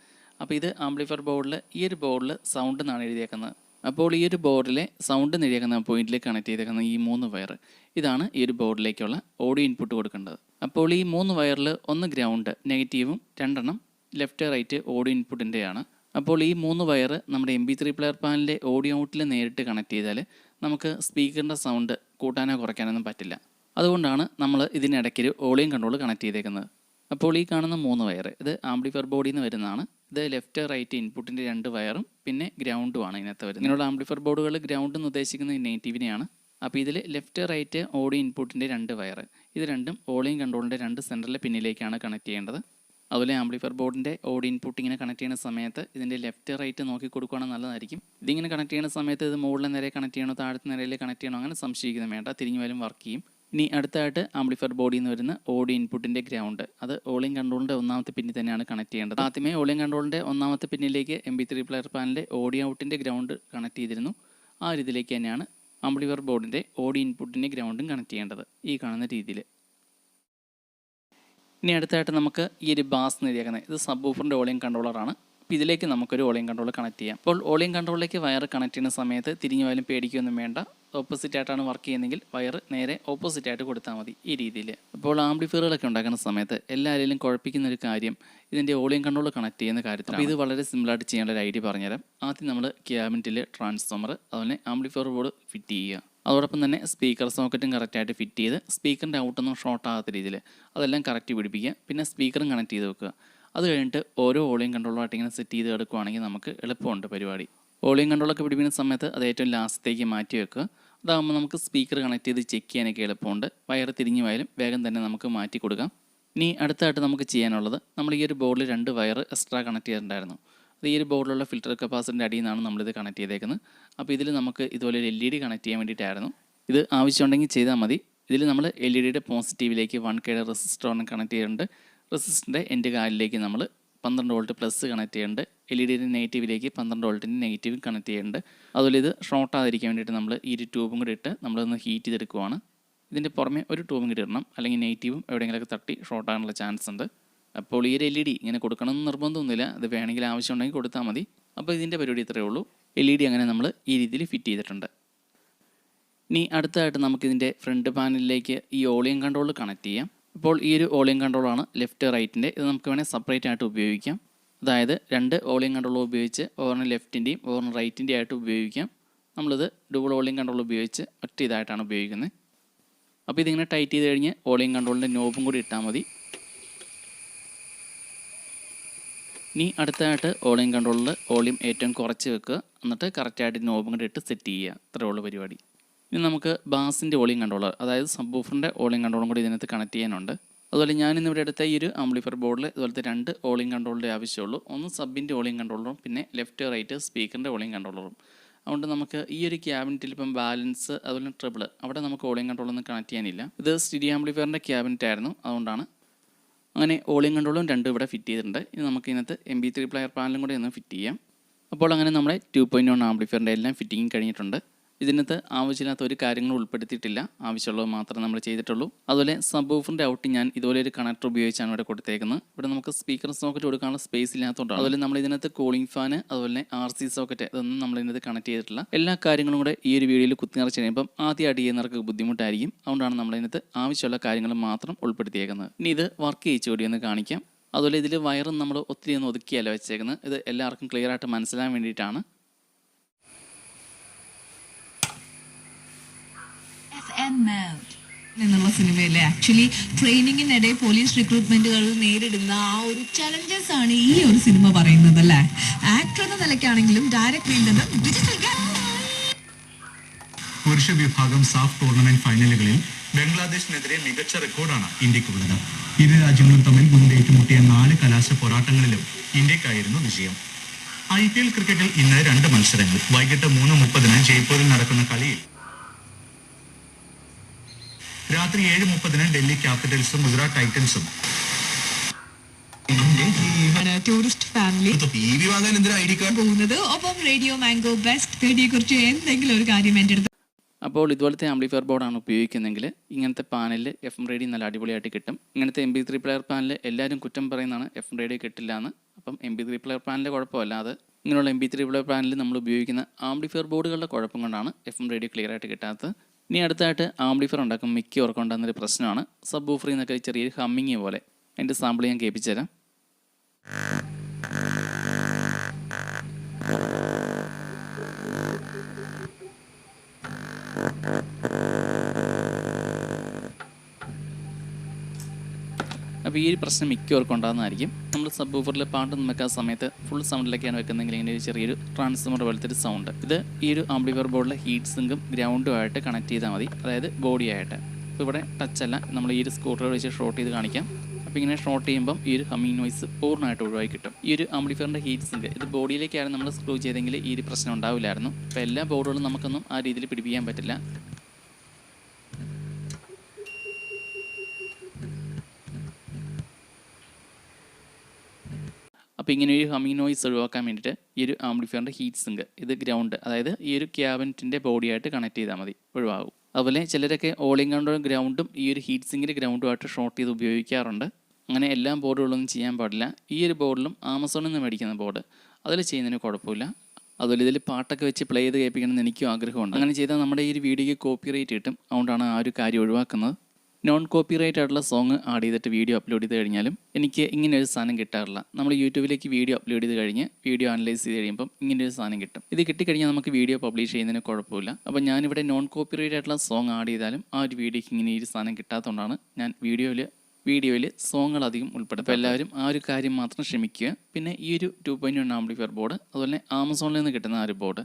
അപ്പോൾ ഇത് ആംപ്ലിഫയർ ബോർഡിൽ ഈ ഒരു ബോർഡിൽ സൗണ്ട് എന്നാണ് എഴുതിയേക്കുന്നത്. അപ്പോൾ ഈ ഒരു ബോർഡിലെ സൗണ്ട് നിരക്കുന്ന പോയിന്റിലേക്ക് കണക്ട് ചെയ്തേക്കുന്ന ഈ മൂന്ന് വയർ ഇതാണ് ഈ ഒരു ബോർഡിലേക്കുള്ള ഓഡിയോ ഇൻപുട്ട് കൊടുക്കേണ്ടത്. അപ്പോൾ ഈ മൂന്ന് വയറിൽ ഒന്ന് ഗ്രൗണ്ട് നെഗറ്റീവും രണ്ടെണ്ണം ലെഫ്റ്റ് റൈറ്റ് ഓഡിയോ ഇൻപുട്ടിന്റെയാണ് അപ്പോൾ ഈ മൂന്ന് വയർ നമ്മുടെ എം ബി ത്രീ പ്ലെയർ പാനിലെ ഓഡിയോ ഔട്ടിൽ നേരിട്ട് കണക്ട് ചെയ്താൽ നമുക്ക് സ്പീക്കറിന്റെ സൗണ്ട് കൂട്ടാനോ കുറയ്ക്കാനൊന്നും പറ്റില്ല. അതുകൊണ്ടാണ് നമ്മൾ ഇതിനിടയ്ക്കൊരു ഓളിയം കൺട്രോൾ കണക്ട് ചെയ്തേക്കുന്നത്. അപ്പോൾ ഈ കാണുന്ന മൂന്ന് വയർ ഇത് ആംപ്ലിഫയർ ബോഡിയിൽ നിന്ന് വരുന്നതാണ്. ഇത് ലെഫ്റ്റ് റൈറ്റ് ഇൻപുട്ടിന്റെ രണ്ട് വയറും പിന്നെ ഗ്രൗണ്ടുമാണ് ഇതിനകത്ത് വരുന്നത്. ഇങ്ങനെയുള്ള ആംപ്ലിഫയർ ബോർഡുകൾ ഗ്രൗണ്ട് എന്ന് ഉദ്ദേശിക്കുന്നത് നെഗറ്റീവിനെയാണ് അപ്പോൾ ഇതിൽ ലെഫ്റ്റ് റൈറ്റ് ഓഡിയോ ഇൻപുട്ടിന്റെ രണ്ട് വയർ ഇത് രണ്ടും ഓളിയും കൺട്രോളിന്റെ രണ്ട് സെന്ററിലെ പിന്നിലേക്കാണ് കണക്ട് ചെയ്യേണ്ടത്. അതുപോലെ ആംപ്ലിഫയർ ബോർഡിന്റെ ഓഡിയോ ഇൻപുട്ട് ഇങ്ങനെ കണക്ട് ചെയ്യുന്ന സമയത്ത് ഇതിന്റെ ലെഫ്റ്റ് റൈറ്റ് നോക്കി കൊടുക്കുകയാണെങ്കിൽ നല്ലതായിരിക്കും. ഇതിങ്ങനെ കണക്ട് ചെയ്യുന്ന സമയത്ത് ഇത് മുകളിലെ നിരയെ കണക്ട് ചെയ്യണോ താഴത്തെ നിരയിൽ കണക്ട് ചെയ്യണോ അങ്ങനെ സംശയിക്കുന്നത് വേണ്ട. തിരിഞ്ഞു വരും വർക്ക് ചെയ്യും. ഇനി അടുത്തായിട്ട് ആംപ്ലിഫയർ ബോഡി നിന്ന് വരുന്ന ഓഡിയോ ഇൻപുട്ടിന്റെ ഗ്രൗണ്ട് അത് ഓളിയം കൺട്രോളിന്റെ ഒന്നാമത്തെ പിന്നിൽ തന്നെയാണ് കണക്ട് ചെയ്യേണ്ടത്. ആദ്യമേ ഓളിയം കൺട്രോളിന്റെ ഒന്നാമത്തെ പിന്നിലേക്ക് എം ബി ത്രീ പ്ലെയർ പാനിലെ ഓഡിയോ ഔട്ടിന്റെ ഗ്രൗണ്ട് കണക്ട് ചെയ്തിരുന്നു. ആ ഒരു ഇതിലേക്ക് തന്നെയാണ് ആംപ്ലിഫയർ ബോർഡിന്റെ ഓഡിയോ ഇൻപുട്ടിന്റെ ഗ്രൗണ്ടും കണക്ട് ചെയ്യേണ്ടത് ഈ കാണുന്ന രീതിയിൽ. ഇനി അടുത്തായിട്ട് നമുക്ക് ഈ ഒരു ബാസ് നേടിയേക്കുന്നത് ഇത് സബ് ഊഫറിന്റെ ഓളിയം കൺട്രോളറാണ് അപ്പോൾ ഇതിലേക്ക് നമുക്കൊരു ഓളിയം കൺട്രോൾ കണക്ട് ചെയ്യാം. അപ്പോൾ ഓളിയം കൺട്രോളിലേക്ക് വയർ കണക്ട് ചെയ്യുന്ന സമയത്ത് തിരിഞ്ഞു പോയാലും പേടിക്കുകയൊന്നും വേണ്ട. ഓപ്പോസിറ്റ് ആയിട്ടാണ് വർക്ക് ചെയ്യുന്നതെങ്കിൽ വയർ നേരെ ഓപ്പോസിറ്റ് ആയിട്ട് കൊടുത്താൽ മതി ഈ രീതിയിൽ. അപ്പോൾ ആംപ്ലിഫയറുകളൊക്കെ ഉണ്ടാക്കുന്ന സമയത്ത് എല്ലാവരെയും കുഴപ്പിക്കുന്ന ഒരു കാര്യം ഇതിന്റെ ഓളിയം കൺട്രോൾ കണക്ട് ചെയ്യുന്ന കാര്യത്തിൽ അപ്പോൾ ഇത് വളരെ സിമ്പിളായിട്ട് ചെയ്യേണ്ട ഒരു ഐഡിയ പറഞ്ഞുതരാം. ആദ്യം നമ്മൾ ക്യാബിനറ്റിൽ ട്രാൻസ്ഫോമർ അതുപോലെ ആംപ്ലിഫയർ ബോർഡ് ഫിറ്റ് ചെയ്യുക. അതോടൊപ്പം തന്നെ സ്പീക്കർ സോക്കറ്റും കറക്റ്റായിട്ട് ഫിറ്റ് ചെയ്ത് സ്പീക്കറിന്റെ ഔട്ടൊന്നും ഷോർട്ട് ആകാത്ത രീതിയിൽ അതെല്ലാം കറക്റ്റ് പിടിപ്പിക്കുക. പിന്നെ സ്പീക്കറും കണക്ട് ചെയ്ത് വെക്കുക. അത് കഴിഞ്ഞിട്ട് ഓരോ ഓളിയും കൺട്രോളുമായിട്ട് ഇങ്ങനെ സെറ്റ് ചെയ്ത് എടുക്കുവാണെങ്കിൽ നമുക്ക് എളുപ്പമുണ്ട് പരിപാടി. ഓളിയും കൺട്രോളൊക്കെ പിടിപ്പിക്കുന്ന സമയത്ത് അത് ഏറ്റവും ലാസ്റ്റത്തേക്ക് മാറ്റി വെക്കുക. അതാകുമ്പോൾ നമുക്ക് സ്പീക്കർ കണക്ട് ചെയ്ത് ചെക്ക് ചെയ്യാനൊക്കെ എളുപ്പമുണ്ട്. വയർ തിരിഞ്ഞു പോയാലും വേഗം തന്നെ നമുക്ക് മാറ്റി കൊടുക്കാം. ഇനി അടുത്തായിട്ട് നമുക്ക് ചെയ്യാനുള്ളത് നമ്മൾ ഈ ഒരു ബോർഡിൽ രണ്ട് വയർ എക്സ്ട്രാ കണക്ട് ചെയ്തിട്ടുണ്ടായിരുന്നു. അത് ഈ ഒരു ബോർഡിലുള്ള ഫിൽറ്റർ കപ്പാസിറ്റിന്റെ അടിയിൽ നിന്നാണ് നമ്മളിത് കണക്ട് ചെയ്തേക്കുന്നത്. അപ്പോൾ ഇതിൽ നമുക്ക് ഇതുപോലെ ഒരു എൽ ഇ ഡി കണക്ട് ചെയ്യാൻ വേണ്ടിയിട്ടായിരുന്നു. ഇത് ആവശ്യമുണ്ടെങ്കിൽ ചെയ്താൽ മതി. ഇതിൽ നമ്മൾ എൽ ഇ ഡിയുടെ പോസിറ്റീവിലേക്ക് വൺ കെയുടെ റെസിസ്റ്ററാണ് കണക്ട് ചെയ്തിട്ടുണ്ട്. റെസിസ്റ്ററിന്റെ എന്റെ കാലിലേക്ക് നമ്മൾ പന്ത്രണ്ട് വോൾട്ട് പ്ലസ് കണക്ട് ചെയ്യേണ്ടത് എൽ ഇ ഡിന്റെ നെഗറ്റീവിലേക്ക് പന്ത്രണ്ട് വോൾട്ടിന്റെ നെഗറ്റീവ് കണക്ട് ചെയ്യേണ്ടത് അതുപോലെ ഇത് ഷോർട്ട് ആതിരിക്കാൻ വേണ്ടിയിട്ട് നമ്മൾ ഈ ഒരു ട്യൂബും കൂടി ഇട്ട് നമ്മളൊന്ന് ഹീറ്റ് ചെയ്തെടുക്കുവാണ്. ഇതിന്റെ പുറമെ ഒരു ട്യൂബും കൂടി ഇടണം. അല്ലെങ്കിൽ നെഗറ്റീവും എവിടെയെങ്കിലുമൊക്കെ തട്ടി ഷോർട്ട് ആകാനുള്ള ചാൻസ് ഉണ്ട്. അപ്പോൾ ഈ ഒരു എൽ ഇ ഡി ഇങ്ങനെ കൊടുക്കണമെന്ന് നിർബന്ധമൊന്നുമില്ല. അത് വേണമെങ്കിൽ ആവശ്യമുണ്ടെങ്കിൽ കൊടുത്താൽ മതി. അപ്പോൾ ഇതിന്റെ പരിപാടി ഇത്രയേ ഉള്ളൂ. എൽ ഇ ഡി അങ്ങനെ നമ്മൾ ഈ രീതിയിൽ ഫിറ്റ് ചെയ്തിട്ടുണ്ട്. ഇനി അടുത്തതായിട്ട് നമുക്കിതിന്റെ ഫ്രണ്ട് പാനലിലേക്ക് ഈ ഓളിയം കൺട്രോൾ കണക്ട് ചെയ്യാം. ഇപ്പോൾ ഈ ഒരു ഓളിയം കൺട്രോളാണ് ലെഫ്റ്റ് റൈറ്റിന്റെ ഇത് നമുക്ക് വേണേൽ സെപ്പറേറ്റ് ആയിട്ട് ഉപയോഗിക്കാം. അതായത് രണ്ട് ഓളിയം കൺട്രോൾ ഉപയോഗിച്ച് ഓറിന് ലെഫ്റ്റിന്റെയും ഓറിന് റൈറ്റിന്റെയും ആയിട്ട് ഉപയോഗിക്കാം. നമ്മളിത് ഡബിൾ ഓളിയം കൺട്രോൾ ഉപയോഗിച്ച് ഒറ്റ ഇതായിട്ടാണ് ഉപയോഗിക്കുന്നത്. അപ്പോൾ ഇതിങ്ങനെ ടൈറ്റ് ചെയ്ത് കഴിഞ്ഞ് ഓളിയം കൺട്രോളിന്റെ നോബും കൂടി ഇട്ടാൽ മതി. ഇനി അടുത്തതായിട്ട് ഓളിയം കൺട്രോളിൽ ഓളിയം ഏറ്റവും കുറച്ച് വെക്കുക. എന്നിട്ട് കറക്റ്റായിട്ട് നോബും കൂടി ഇട്ട് സെറ്റ് ചെയ്യുക. ഇത്രയുള്ള പരിപാടി. ഇനി നമുക്ക് ബാസിന്റെ ഓളിയും കൺട്രോളർ അതായത് സബ് ഓളിയും കൺട്രോളും കൂടി ഇതിനകത്ത് കണക്ട് ചെയ്യാനുണ്ട്. അതുപോലെ ഞാൻ ഇന്ന് ഇവിടെ എടുത്ത ഈ ഒരു ആംപ്ലിഫയർ ബോർഡിൽ ഇതുപോലത്തെ രണ്ട് ഓളിയും കൺട്രോളിന്റെ ആവശ്യമുള്ളൂ. ഒന്ന് സബിന്റെ ഓളിയും കൺട്രോളറും പിന്നെ ലെഫ്റ്റ് റൈറ്റ് സ്പീക്കറിന്റെ ഓളിയും കൺട്രോളറും. അതുകൊണ്ട് നമുക്ക് ഈ ഒരു ക്യാബിനറ്റിൽ ഇപ്പം ബാലൻസ് അതുപോലെ ട്രിബിൾ അവിടെ നമുക്ക് ഓളിയും കൺട്രോളൊന്നും കണക്ട് ചെയ്യാനില്ല. ഇത് സ്റ്റിഡി ആംപ്ലിഫയറിന്റെ ക്യാബിനറ്റ് ആയിരുന്നു അതുകൊണ്ടാണ് അങ്ങനെ ഓളിയും കൺട്രോളും രണ്ടും ഇവിടെ ഫിറ്റ് ചെയ്തിട്ടുണ്ട്. ഇനി നമുക്ക് ഇതിനകത്ത് എം ബി ത്രീ പ്ലെയർ പാനലും കൂടി ഒന്ന് ഫിറ്റ് ചെയ്യാം. അപ്പോൾ അങ്ങനെ നമ്മുടെ ടു പോയിന്റ് വൺ ആംപ്ലിഫയറിന്റെ എല്ലാം ഫിറ്റിംഗ് കഴിഞ്ഞിട്ടുണ്ട്. ഇതിനകത്ത് ആവശ്യമില്ലാത്ത ഒരു കാര്യങ്ങളും ഉൾപ്പെടുത്തിയിട്ടില്ല. ആവശ്യമുള്ളത് മാത്രമേ നമ്മൾ ചെയ്തിട്ടുള്ളൂ. അതുപോലെ സബ് ഓഫറിന്റെ ഔട്ട് ഞാൻ ഇതുപോലെ ഒരു കണക്ടർ ഉപയോഗിച്ചാണ് ഇവിടെ കൊടുത്തേക്കുന്നത്. ഇവിടെ നമുക്ക് സ്പീക്കർ സോക്കറ്റ് കൊടുക്കാനുള്ള സ്പേസ് ഇല്ലാത്തതുകൊണ്ടാണ്. അതുപോലെ നമ്മൾ ഇതിനകത്ത് കൂളിംഗ് ഫാൻ അതുപോലെ ആർ സി സോക്കറ്റ് ഇതൊന്നും നമ്മൾ ഇതിനകത്ത് കണക്ട് ചെയ്തിട്ടില്ല. എല്ലാ കാര്യങ്ങളും കൂടെ ഈ ഒരു വീഡിയോയിൽ കുത്തി നിറച്ച് കഴിയുമ്പം ആദ്യമായിട്ട് ചെയ്യുന്നവർക്ക് ബുദ്ധിമുട്ടായിരിക്കും. അതുകൊണ്ടാണ് നമ്മൾ ഇതിനകത്ത് ആവശ്യമുള്ള കാര്യങ്ങൾ മാത്രം ഉൾപ്പെടുത്തിയേക്കുന്നത്. ഇനി ഇത് വർക്ക് ചെയ്യിച്ചു കൂടി ഒന്ന് കാണിക്കാം. അതുപോലെ ഇതിൽ വയറും നമ്മൾ ഒത്തിരി ഒന്ന് ഒതുക്കിയല്ല വെച്ചേക്കുന്നത്. ഇത് എല്ലാവർക്കും ക്ലിയർ ആയിട്ട് മനസ്സിലാൻ വേണ്ടിയിട്ടാണ്. Mode എന്നുള്ള സിനിമയിലെ ആക്ച്വലി ട്രെയിനിങ്ങിനിടെ പോലീസ് റിക്രൂട്ട്മെന്റുകൾ നേരിടുന്ന ആ ഒരു ചലഞ്ചസ് ആണ് ഈ ഒരു സിനിമ പറയുന്നത് അല്ലേ? ആക്ടർ എന്ന നിലയ്ക്കാണെങ്കിലും ഡയറക്ടറിൽ നിന്നും ഡിജിറ്റൽ പുരുഷ വിഭാഗം സാഫ് ടൂർണമെന്റ് ഫൈനലുകളിൽ ബംഗ്ലാദേശിനെതിരെ മികച്ച റെക്കോർഡാണ് ഇന്ത്യക്കുള്ളത് ഇരു രാജ്യങ്ങളും തമ്മിൽ മുൻപ് ഏറ്റുമുട്ടിയ നാല് കലാശ പോരാട്ടങ്ങളിലും ഇന്ത്യക്കായിരുന്നു വിജയം. ഐ പി എൽ ക്രിക്കറ്റിൽ ഇന്ന് രണ്ട് മത്സരങ്ങൾ. വൈകിട്ട് മൂന്ന് മുപ്പതിന് ജയ്പൂരിൽ നടക്കുന്ന കളിയിൽ രാത്രി ഏഴ് മുപ്പതിന് ഡൽഹി ക്യാപിറ്റൽസും Gujarat ടൈറ്റൻസും. Tourist family. T V വാങ്ങാൻ എന്തിനാ ഐ ഡി കാർഡ് പോകുന്നത്? ഒപ്പം റേഡിയോ മാംഗോ ബെസ്റ്റ് റേഡിയോ കുറിച്ച് എന്തെങ്കിലും ഒരു കാര്യം എന്റെ അടുത്ത് അപ്പോൾ ഇതുപോലത്തെ ആംപ്ലിഫയർ ബോർഡാണ് ഉപയോഗിക്കുന്നതെങ്കിൽ ഇങ്ങനത്തെ പാനലിൽ എഫ് എം റേഡിയോ നല്ല അടിപൊളിയായിട്ട് കിട്ടും. ഇങ്ങനത്തെ M B three player panel എല്ലാവരും കുറ്റം പറയുന്നതാണ് എഫ് എം റേഡിയോ കിട്ടില്ല എന്ന് അപ്പം എം ബി ത്രീ പ്ലെയർ പാനലിൽ കുഴപ്പമല്ല അത് ഇങ്ങനെയുള്ള എം ബി ത്രീ പ്ലെയർ പാനലിൽ നമ്മൾ ഉപയോഗിക്കുന്ന ആംപ്ലിഫയർ ബോർഡുകളുടെ കുഴപ്പം കൊണ്ടാണ് എഫ് എം റേഡിയോ ക്ലിയർ ആയിട്ട് കിട്ടാത്തത്. ഇനി അടുത്തായിട്ട് ആംബ്ലിഫർ ഉണ്ടാക്കും മിക്കവർക്കും ഉണ്ടാകുന്നൊരു പ്രശ്നമാണ്. സബ് ബൂഫറിൽ നിന്നൊക്കെ ചെറിയൊരു ഹമ്മിങ് പോലെ. അതിന്റെ സാമ്പിൾ ഞാൻ കേൾപ്പിച്ചു തരാം അപ്പോൾ ഈ ഒരു പ്രശ്നം മിക്കവർക്കും ഉണ്ടാകുന്നതായിരിക്കും. നമ്മൾ സബ് ഊഫറിൽ പാട്ട് വെക്കാൻ സമയത്ത് ഫുൾ സൗണ്ടിലൊക്കെയാണ് വെക്കുന്നതെങ്കിൽ ഇങ്ങനെ ഒരു ചെറിയൊരു ട്രാൻസ്ഫോമർ പോലത്തെ ഒരു സൗണ്ട് ഇത് ഈ ഒരു ആംപ്ലിഫയർ ബോർഡിലെ ഹീറ്റ് സിങ്കും ഗ്രൗണ്ടും ആയിട്ട് കണക്ട് ചെയ്താൽ മതി. അതായത് ബോഡി ആയിട്ട്. അപ്പോൾ ഇവിടെ ടച്ച് അല്ല. നമ്മൾ ഈ ഒരു സ്കൂട്ടർ വെച്ച് ഷോർട്ട് ചെയ്ത് കാണിക്കാം. അപ്പോൾ ഇങ്ങനെ ഷോർട്ട് ചെയ്യുമ്പം ഈ ഒരു ഹമ്മിങ് നോയ്സ് പൂർണമായിട്ട് ഒഴിവാക്കി കിട്ടും. ഈ ഒരു ആംപ്ലിഫയറിന്റെ ഹീറ്റ് സിങ്ക് ഇത് ബോഡിയിലേക്കാണ് നമ്മൾ സ്ക്രൂ ചെയ്തെങ്കിൽ ഈ ഒരു പ്രശ്നം ഉണ്ടാവില്ലായിരുന്നു. അപ്പോൾ എല്ലാ ബോർഡുകളും നമുക്കൊന്നും ആ രീതിയിൽ പിടിപ്പിക്കാൻ പറ്റില്ല. അപ്പോൾ ഇങ്ങനെ ഒരു ഹമ്മിങ് നോയ്സ് ഒഴിവാക്കാൻ വേണ്ടിയിട്ട് ഈ ഒരു ആംപ്ലിഫയറിന്റെ ഹീറ്റ് സിങ്ക് ഇത് ഗ്രൗണ്ട് അതായത് ഈ ഒരു ക്യാബിനറ്റിന്റെ ബോഡിയായിട്ട് കണക്ട് ചെയ്താൽ മതി ഒഴിവാകും. അതുപോലെ ചിലരൊക്കെ ഓളിംഗ് കൗണ്ടറും ഗ്രൗണ്ടും ഈ ഒരു ഹീറ്റ് സിങ്കിന്റെ ഗ്രൗണ്ടുമായിട്ട് ഷോർട്ട് ചെയ്ത് ഉപയോഗിക്കാറുണ്ട്. അങ്ങനെ എല്ലാ ബോർഡുകളൊന്നും ചെയ്യാൻ പാടില്ല. ഈ ഒരു ബോർഡിലും ആമസോണിൽ നിന്ന് മേടിക്കുന്ന ബോർഡ് അതിൽ ചെയ്യുന്നതിന് കുഴപ്പമില്ല. അതുപോലെ ഇതിൽ പാട്ടൊക്കെ വെച്ച് പ്ലേ ചെയ്ത് കേൾപ്പിക്കണമെന്ന് എനിക്കും ആഗ്രഹമുണ്ട്. അങ്ങനെ ചെയ്താൽ നമ്മുടെ ഈ ഒരു വീഡിയോയ്ക്ക് കോപ്പി റേറ്റ് കിട്ടും. അതുകൊണ്ടാണ് ആ ഒരു കാര്യം ഒഴിവാക്കുന്നത്. നോൺ കോപ്പിറൈറ്റ് ആയിട്ടുള്ള സോങ് ആഡ് ചെയ്തിട്ട് വീഡിയോ അപ്ലോഡ് ചെയ്ത് കഴിഞ്ഞാലും എനിക്ക് ഇങ്ങനെ ഒരു സാധനം കിട്ടാറില്ല. നമ്മൾ യൂട്യൂബിലേക്ക് വീഡിയോ അപ്ലോഡ് ചെയ്ത് കഴിഞ്ഞ് വീഡിയോ അനലൈസ് ചെയ്ത് കഴിയുമ്പം ഇങ്ങനെ ഒരു സാധനം കിട്ടും. ഇത് കിട്ടിക്കഴിഞ്ഞാൽ നമുക്ക് വീഡിയോ പബ്ലിഷ് ചെയ്യുന്നതിന് കുഴപ്പമില്ല. അപ്പോൾ ഞാനിവിടെ നോൺ കോപ്പിറൈറ്റ് ആയിട്ടുള്ള സോങ് ആഡ് ചെയ്താലും ആ ഒരു വീഡിയോയ്ക്ക് ഇങ്ങനെ ഒരു സാധനം കിട്ടാത്തതുകൊണ്ടാണ് ഞാൻ വീഡിയോയിൽ വീഡിയോയിൽ സോങ്ങുകൾ അധികം ഉൾപ്പെടുത്തും അപ്പോൾ എല്ലാവരും ആ ഒരു കാര്യം മാത്രം ശ്രമിക്കുക പിന്നെ ഈ ഒരു two point one amplifier board അതുപോലെ ആമസോണിൽ നിന്ന് കിട്ടുന്ന ആ ഒരു ബോർഡ്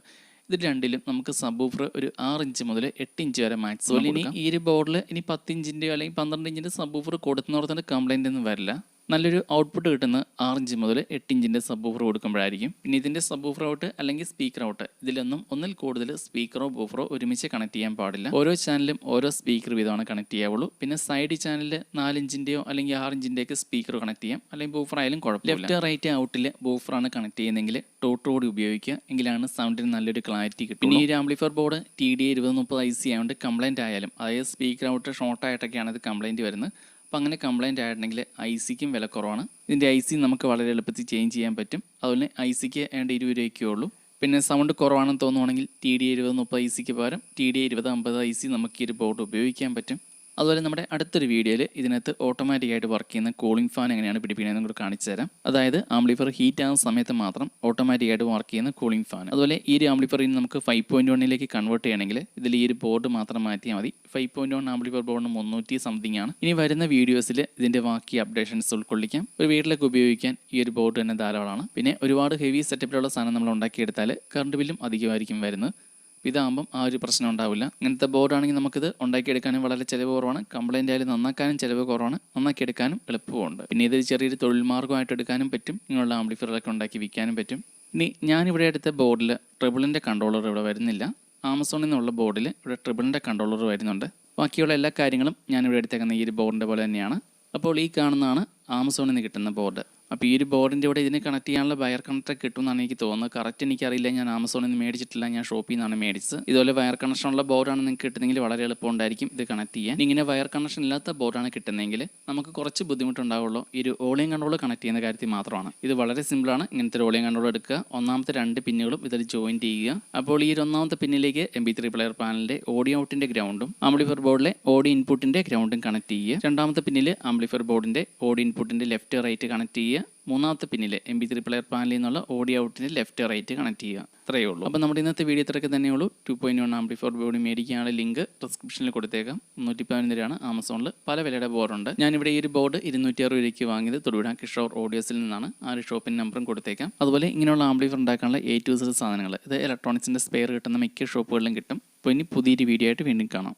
ഇത് രണ്ടിലും നമുക്ക് സബൂഫർ ഒരു ആറ് ഇഞ്ച് മുതൽ എട്ട് ഇഞ്ച് വരെ മാക്സിമം ഇനി ഈ ഒരു ബോർഡിൽ ഇനി പത്ത് ഇഞ്ചിന്റെയോ അല്ലെങ്കിൽ പന്ത്രണ്ട് ഇഞ്ചിന്റെ സബ് കൊടുത്തുന്നവർ കൊടുക്കുന്നവർത്തന്നെ കംപ്ലൈന്റ് ഒന്നും വരില്ല. നല്ലൊരു ഔട്ട്പുട്ട് കിട്ടുന്നത് ആറ് ഇഞ്ച് മുതൽ എട്ട് ഇഞ്ചിന്റെ സബ് ഓഫർ കൊടുക്കുമ്പോഴായിരിക്കും. പിന്നെ ഇതിന്റെ സബ് ഓഫർ ഔട്ട് അല്ലെങ്കിൽ സ്പീക്കർ ഔട്ട് ഇതിലൊന്നും ഒന്നിൽ കൂടുതൽ സ്പീക്കറോ ബൂഫറോ ഒരുമിച്ച് കണക്ട് ചെയ്യാൻ പാടില്ല. ഓരോ ചാനലും ഓരോ സ്പീക്കർ വീതമാണ് കണക്ട് ചെയ്യാവുള്ളൂ. പിന്നെ സൈഡ് ചാനലിൽ നാലിഞ്ചിന്റെയോ അല്ലെങ്കിൽ ആറ് ഇഞ്ചിന്റെയൊക്കെ സ്പീക്കർ കണക്ട് ചെയ്യാം. അല്ലെങ്കിൽ ബൂഫർ ആയാലും കുഴപ്പമില്ല. ലെഫ്റ്റ് റൈറ്റ് ഔട്ടിൽ ബൂഫറാണ് കണക്ട് ചെയ്യുന്നതെങ്കിൽ ടോട്ട് കൂടി ഉപയോഗിക്കുക. എങ്കിലാണ് സൗണ്ടിന് നല്ലൊരു ക്ലാരിറ്റി കിട്ടും പിന്നെ ഈ ആംപ്ലിഫയർ ബോർഡ് ടി ഡി ഇരുപത് മുപ്പത് ഐ സി ആയതുകൊണ്ട് കംപ്ലൈന്റ് ആയാലും അതായത് സ്പീക്കർ ഔട്ട് ഷോർട്ടായിട്ടൊക്കെയാണ് ഇത് കംപ്ലൈന്റ് വരുന്നത്. അപ്പോൾ അങ്ങനെ കംപ്ലൈന്റ് ആയിട്ടുണ്ടെങ്കിൽ ഐ സിക്കും വില കുറവാണ്. ഇതിന്റെ ഐ സി നമുക്ക് വളരെ എളുപ്പത്തിൽ ചേഞ്ച് ചെയ്യാൻ പറ്റും. അതുപോലെ ഐ സിക്ക് ഏണ്ട ഇരുപത് രൂപയ്ക്കേ ഉള്ളൂ. പിന്നെ സൗണ്ട് കുറവാണെന്ന് തോന്നുവാണെങ്കിൽ ടി ഡി ഇരുപത് മുപ്പത് ഐ സിക്ക് പകരം ടി ഡി ഇരുപത് അമ്പത് ഐ സി നമുക്ക് ഈ ഒരു ബോർഡ് ഉപയോഗിക്കാൻ പറ്റും. അതുപോലെ നമ്മുടെ അടുത്തൊരു വീഡിയോയിൽ ഇതിനകത്ത് ഓട്ടോമാറ്റിക് ആയിട്ട് വർക്ക് ചെയ്യുന്ന കൂളിംഗ് ഫാൻ എങ്ങനെയാണ് പിടിപ്പിക്കുന്നത് കൂടെ കാണിച്ചു തരാം. അതായത് ആംബ്ലിഫർ ഹീറ്റ് ആകുന്ന സമയത്ത് മാത്രം ഓട്ടോമാറ്റിക് ആയിട്ട് വർക്ക് ചെയ്യുന്ന കൂളിംഗ് ഫാൻ അതുപോലെ ഈ ഒരു ആംബ്ലിഫറിൽ നമുക്ക് ഫൈവ് പോയിന്റ് വണ്ണിലേക്ക് കൺവേർട്ട് ചെയ്യണമെങ്കിൽ ഇതിൽ ഈ ഒരു ബോർഡ് മാത്രം മാറ്റിയാൽ മതി. ഫൈവ് പോയിന്റ് വൺ ആംബ്ലിഫർ ബോർഡിന് മുന്നൂറ്റി സംതിങ് ആണ്. ഇനി വരുന്ന വീഡിയോസിൽ ഇതിന്റെ ബാക്കി അപ്ഡേഷൻസ് ഉൾക്കൊള്ളിക്കാം. ഒരു വീട്ടിലേക്ക് ഉപയോഗിക്കാൻ ഈ ഒരു ബോർഡ് തന്നെ ധാരാളമാണ്. പിന്നെ ഒരുപാട് ഹെവി സെറ്റപ്പിലുള്ള സാധനം നമ്മൾ ഉണ്ടാക്കിയെടുത്താൽ കറണ്ട് ബില്ലും അധികമായിരിക്കും വരുന്നത്. ഇതാകുമ്പം ആ ഒരു പ്രശ്നം ഉണ്ടാവില്ല. ഇങ്ങനത്തെ ബോർഡാണെങ്കിൽ നമുക്കിത് ഉണ്ടാക്കിയെടുക്കാനും വളരെ ചിലവ് കുറവാണ്. കംപ്ലൈന്റ് ആയാലും നന്നാക്കാനും ചിലവ് കുറവാണ്. നന്നാക്കിയെടുക്കാനും എളുപ്പമുണ്ട്. പിന്നെ ഇത് ചെറിയൊരു തൊഴിൽ മാർഗമായിട്ട് എടുക്കാനും പറ്റും. ഇങ്ങനെയുള്ള ആംപ്ലിഫയറൊക്കെ ഉണ്ടാക്കി വിൽക്കാനും പറ്റും. ഇനി ഞാനിവിടെ എടുത്ത ബോർഡിൽ ട്രിബിളിന്റെ കൺട്രോളർ ഇവിടെ വരുന്നില്ല. ആമസോണിൽ നിന്നുള്ള ബോർഡിൽ ഇവിടെ ട്രിബിളിന്റെ കൺട്രോളർ വരുന്നുണ്ട്. ബാക്കിയുള്ള എല്ലാ കാര്യങ്ങളും ഞാനിവിടെ എടുത്തേക്കുന്ന ഈ ഒരു ബോർഡിന്റെ പോലെ തന്നെയാണ്. അപ്പോൾ ഈ കാണുന്നതാണ് ആമസോണിൽ നിന്ന് കിട്ടുന്ന ബോർഡ് അപ്പോൾ ഈ ഒരു ബോർഡിന്റെ കൂടെ ഇതിനെ കണക്ട് ചെയ്യാനുള്ള വയർ കണക്ടർ കിട്ടുമെന്നാണ് എനിക്ക് തോന്നുന്നത്. കറക്റ്റ് എനിക്കറിയില്ല. ഞാൻ ആമസോണിൽ നിന്ന് മേടിച്ചിട്ടില്ല. ഞാൻ ഷോപ്പിൽ നിന്നാണ് മേടിച്ചത്. ഇതുപോലെ വയർ കണക്ഷനുള്ള ബോർഡാണ് നിങ്ങൾക്ക് കിട്ടുന്നെങ്കിൽ വളരെ എളുപ്പമുണ്ടായിരിക്കും ഇത് കണക്ട് ചെയ്യാൻ. ഇങ്ങനെ വയർ കണക്ഷൻ ഇല്ലാത്ത ബോർഡാണ് കിട്ടുന്നതെങ്കിൽ നമുക്ക് കുറച്ച് ബുദ്ധിമുട്ടുണ്ടാവുള്ളൂ. ഈ ഒരു ഓളിയം കൺട്രോൾ കണക്ട് ചെയ്യുന്ന കാര്യത്തിൽ മാത്രമാണ്. ഇത് വളരെ സിമ്പിളാണ് ഇങ്ങനത്തെ ഒരു ഓളിയം കൺട്രോൾ എടുക്കുക. ഒന്നാമത്തെ രണ്ട് പിന്നുകളും ഇതിൽ ജോയിൻ ചെയ്യുക. അപ്പോൾ ഈ ഒരു ഒന്നാമത്തെ പിന്നിലേക്ക് എം ബി ത്രീ പ്ലെയർ പാനലിന്റെ ഓഡിയോ ഔട്ടിന്റെ ഗ്രൗണ്ടും ആംപ്ലിഫയർ ബോർഡിലെ ഓഡിയോ ഇൻപുട്ടിന്റെ ഗ്രൗണ്ടും കണക്ട് ചെയ്യുക. രണ്ടാമത്തെ പിന്നിൽ ആംപ്ലിഫയർ ബോർഡിന്റെ ഓഡിയോ ഇൻപുട്ടിന്റെ ലെഫ്റ്റ് റൈറ്റ് കണക്ട് ചെയ്യുക. മൂന്നാമത്തെ പിന്നിൽ എം ബി ത്രീ പ്ലെയർ പാനലിൽ നിന്നുള്ള ഓഡിയോ ഔട്ടിന്റെ ലെഫ്റ്റ് റൈറ്റ് കണക്ട് ചെയ്യുക. അത്രയേ ഉള്ളൂ. അപ്പോൾ നമ്മുടെ ഇന്നത്തെ വീഡിയോ ഇത്രയൊക്കെ തന്നെയുള്ളൂ. Two point one amplifier board മേടിക്കാനുള്ള link ഡിസ്ക്രിപ്ഷനിൽ കൊടുത്തേക്കാം. മുന്നൂറ്റി പതിനൊന്ന് രൂപയാണ് ആമസോണിൽ പല വിലയുടെ ബോർഡുണ്ട് ഞാനിവിടെ ഈ ഒരു ബോർഡ് ഇരുന്നൂറ്റി അറുപത് രൂപയ്ക്ക് വാങ്ങിയത് തൊടുപുഴ കിഷോർ ഓഡിയോസിൽ നിന്നാണ്. ആ ഒരു ഷോപ്പിന്റെ നമ്പറും കൊടുത്തേക്കാം. അതുപോലെ ഇങ്ങനെയുള്ള ആംപ്ലിഫർ ഉണ്ടാക്കാനുള്ള എ ടു സാധനങ്ങൾ ഇത് ഇലക്ട്രോണിക്സിന്റെ സ്പെയർ കിട്ടുന്ന മിക്ക ഷോപ്പുകളിലും കിട്ടും. അപ്പോൾ ഇനി പുതിയൊരു വീഡിയോ ആയിട്ട് വീണ്ടും കാണാം.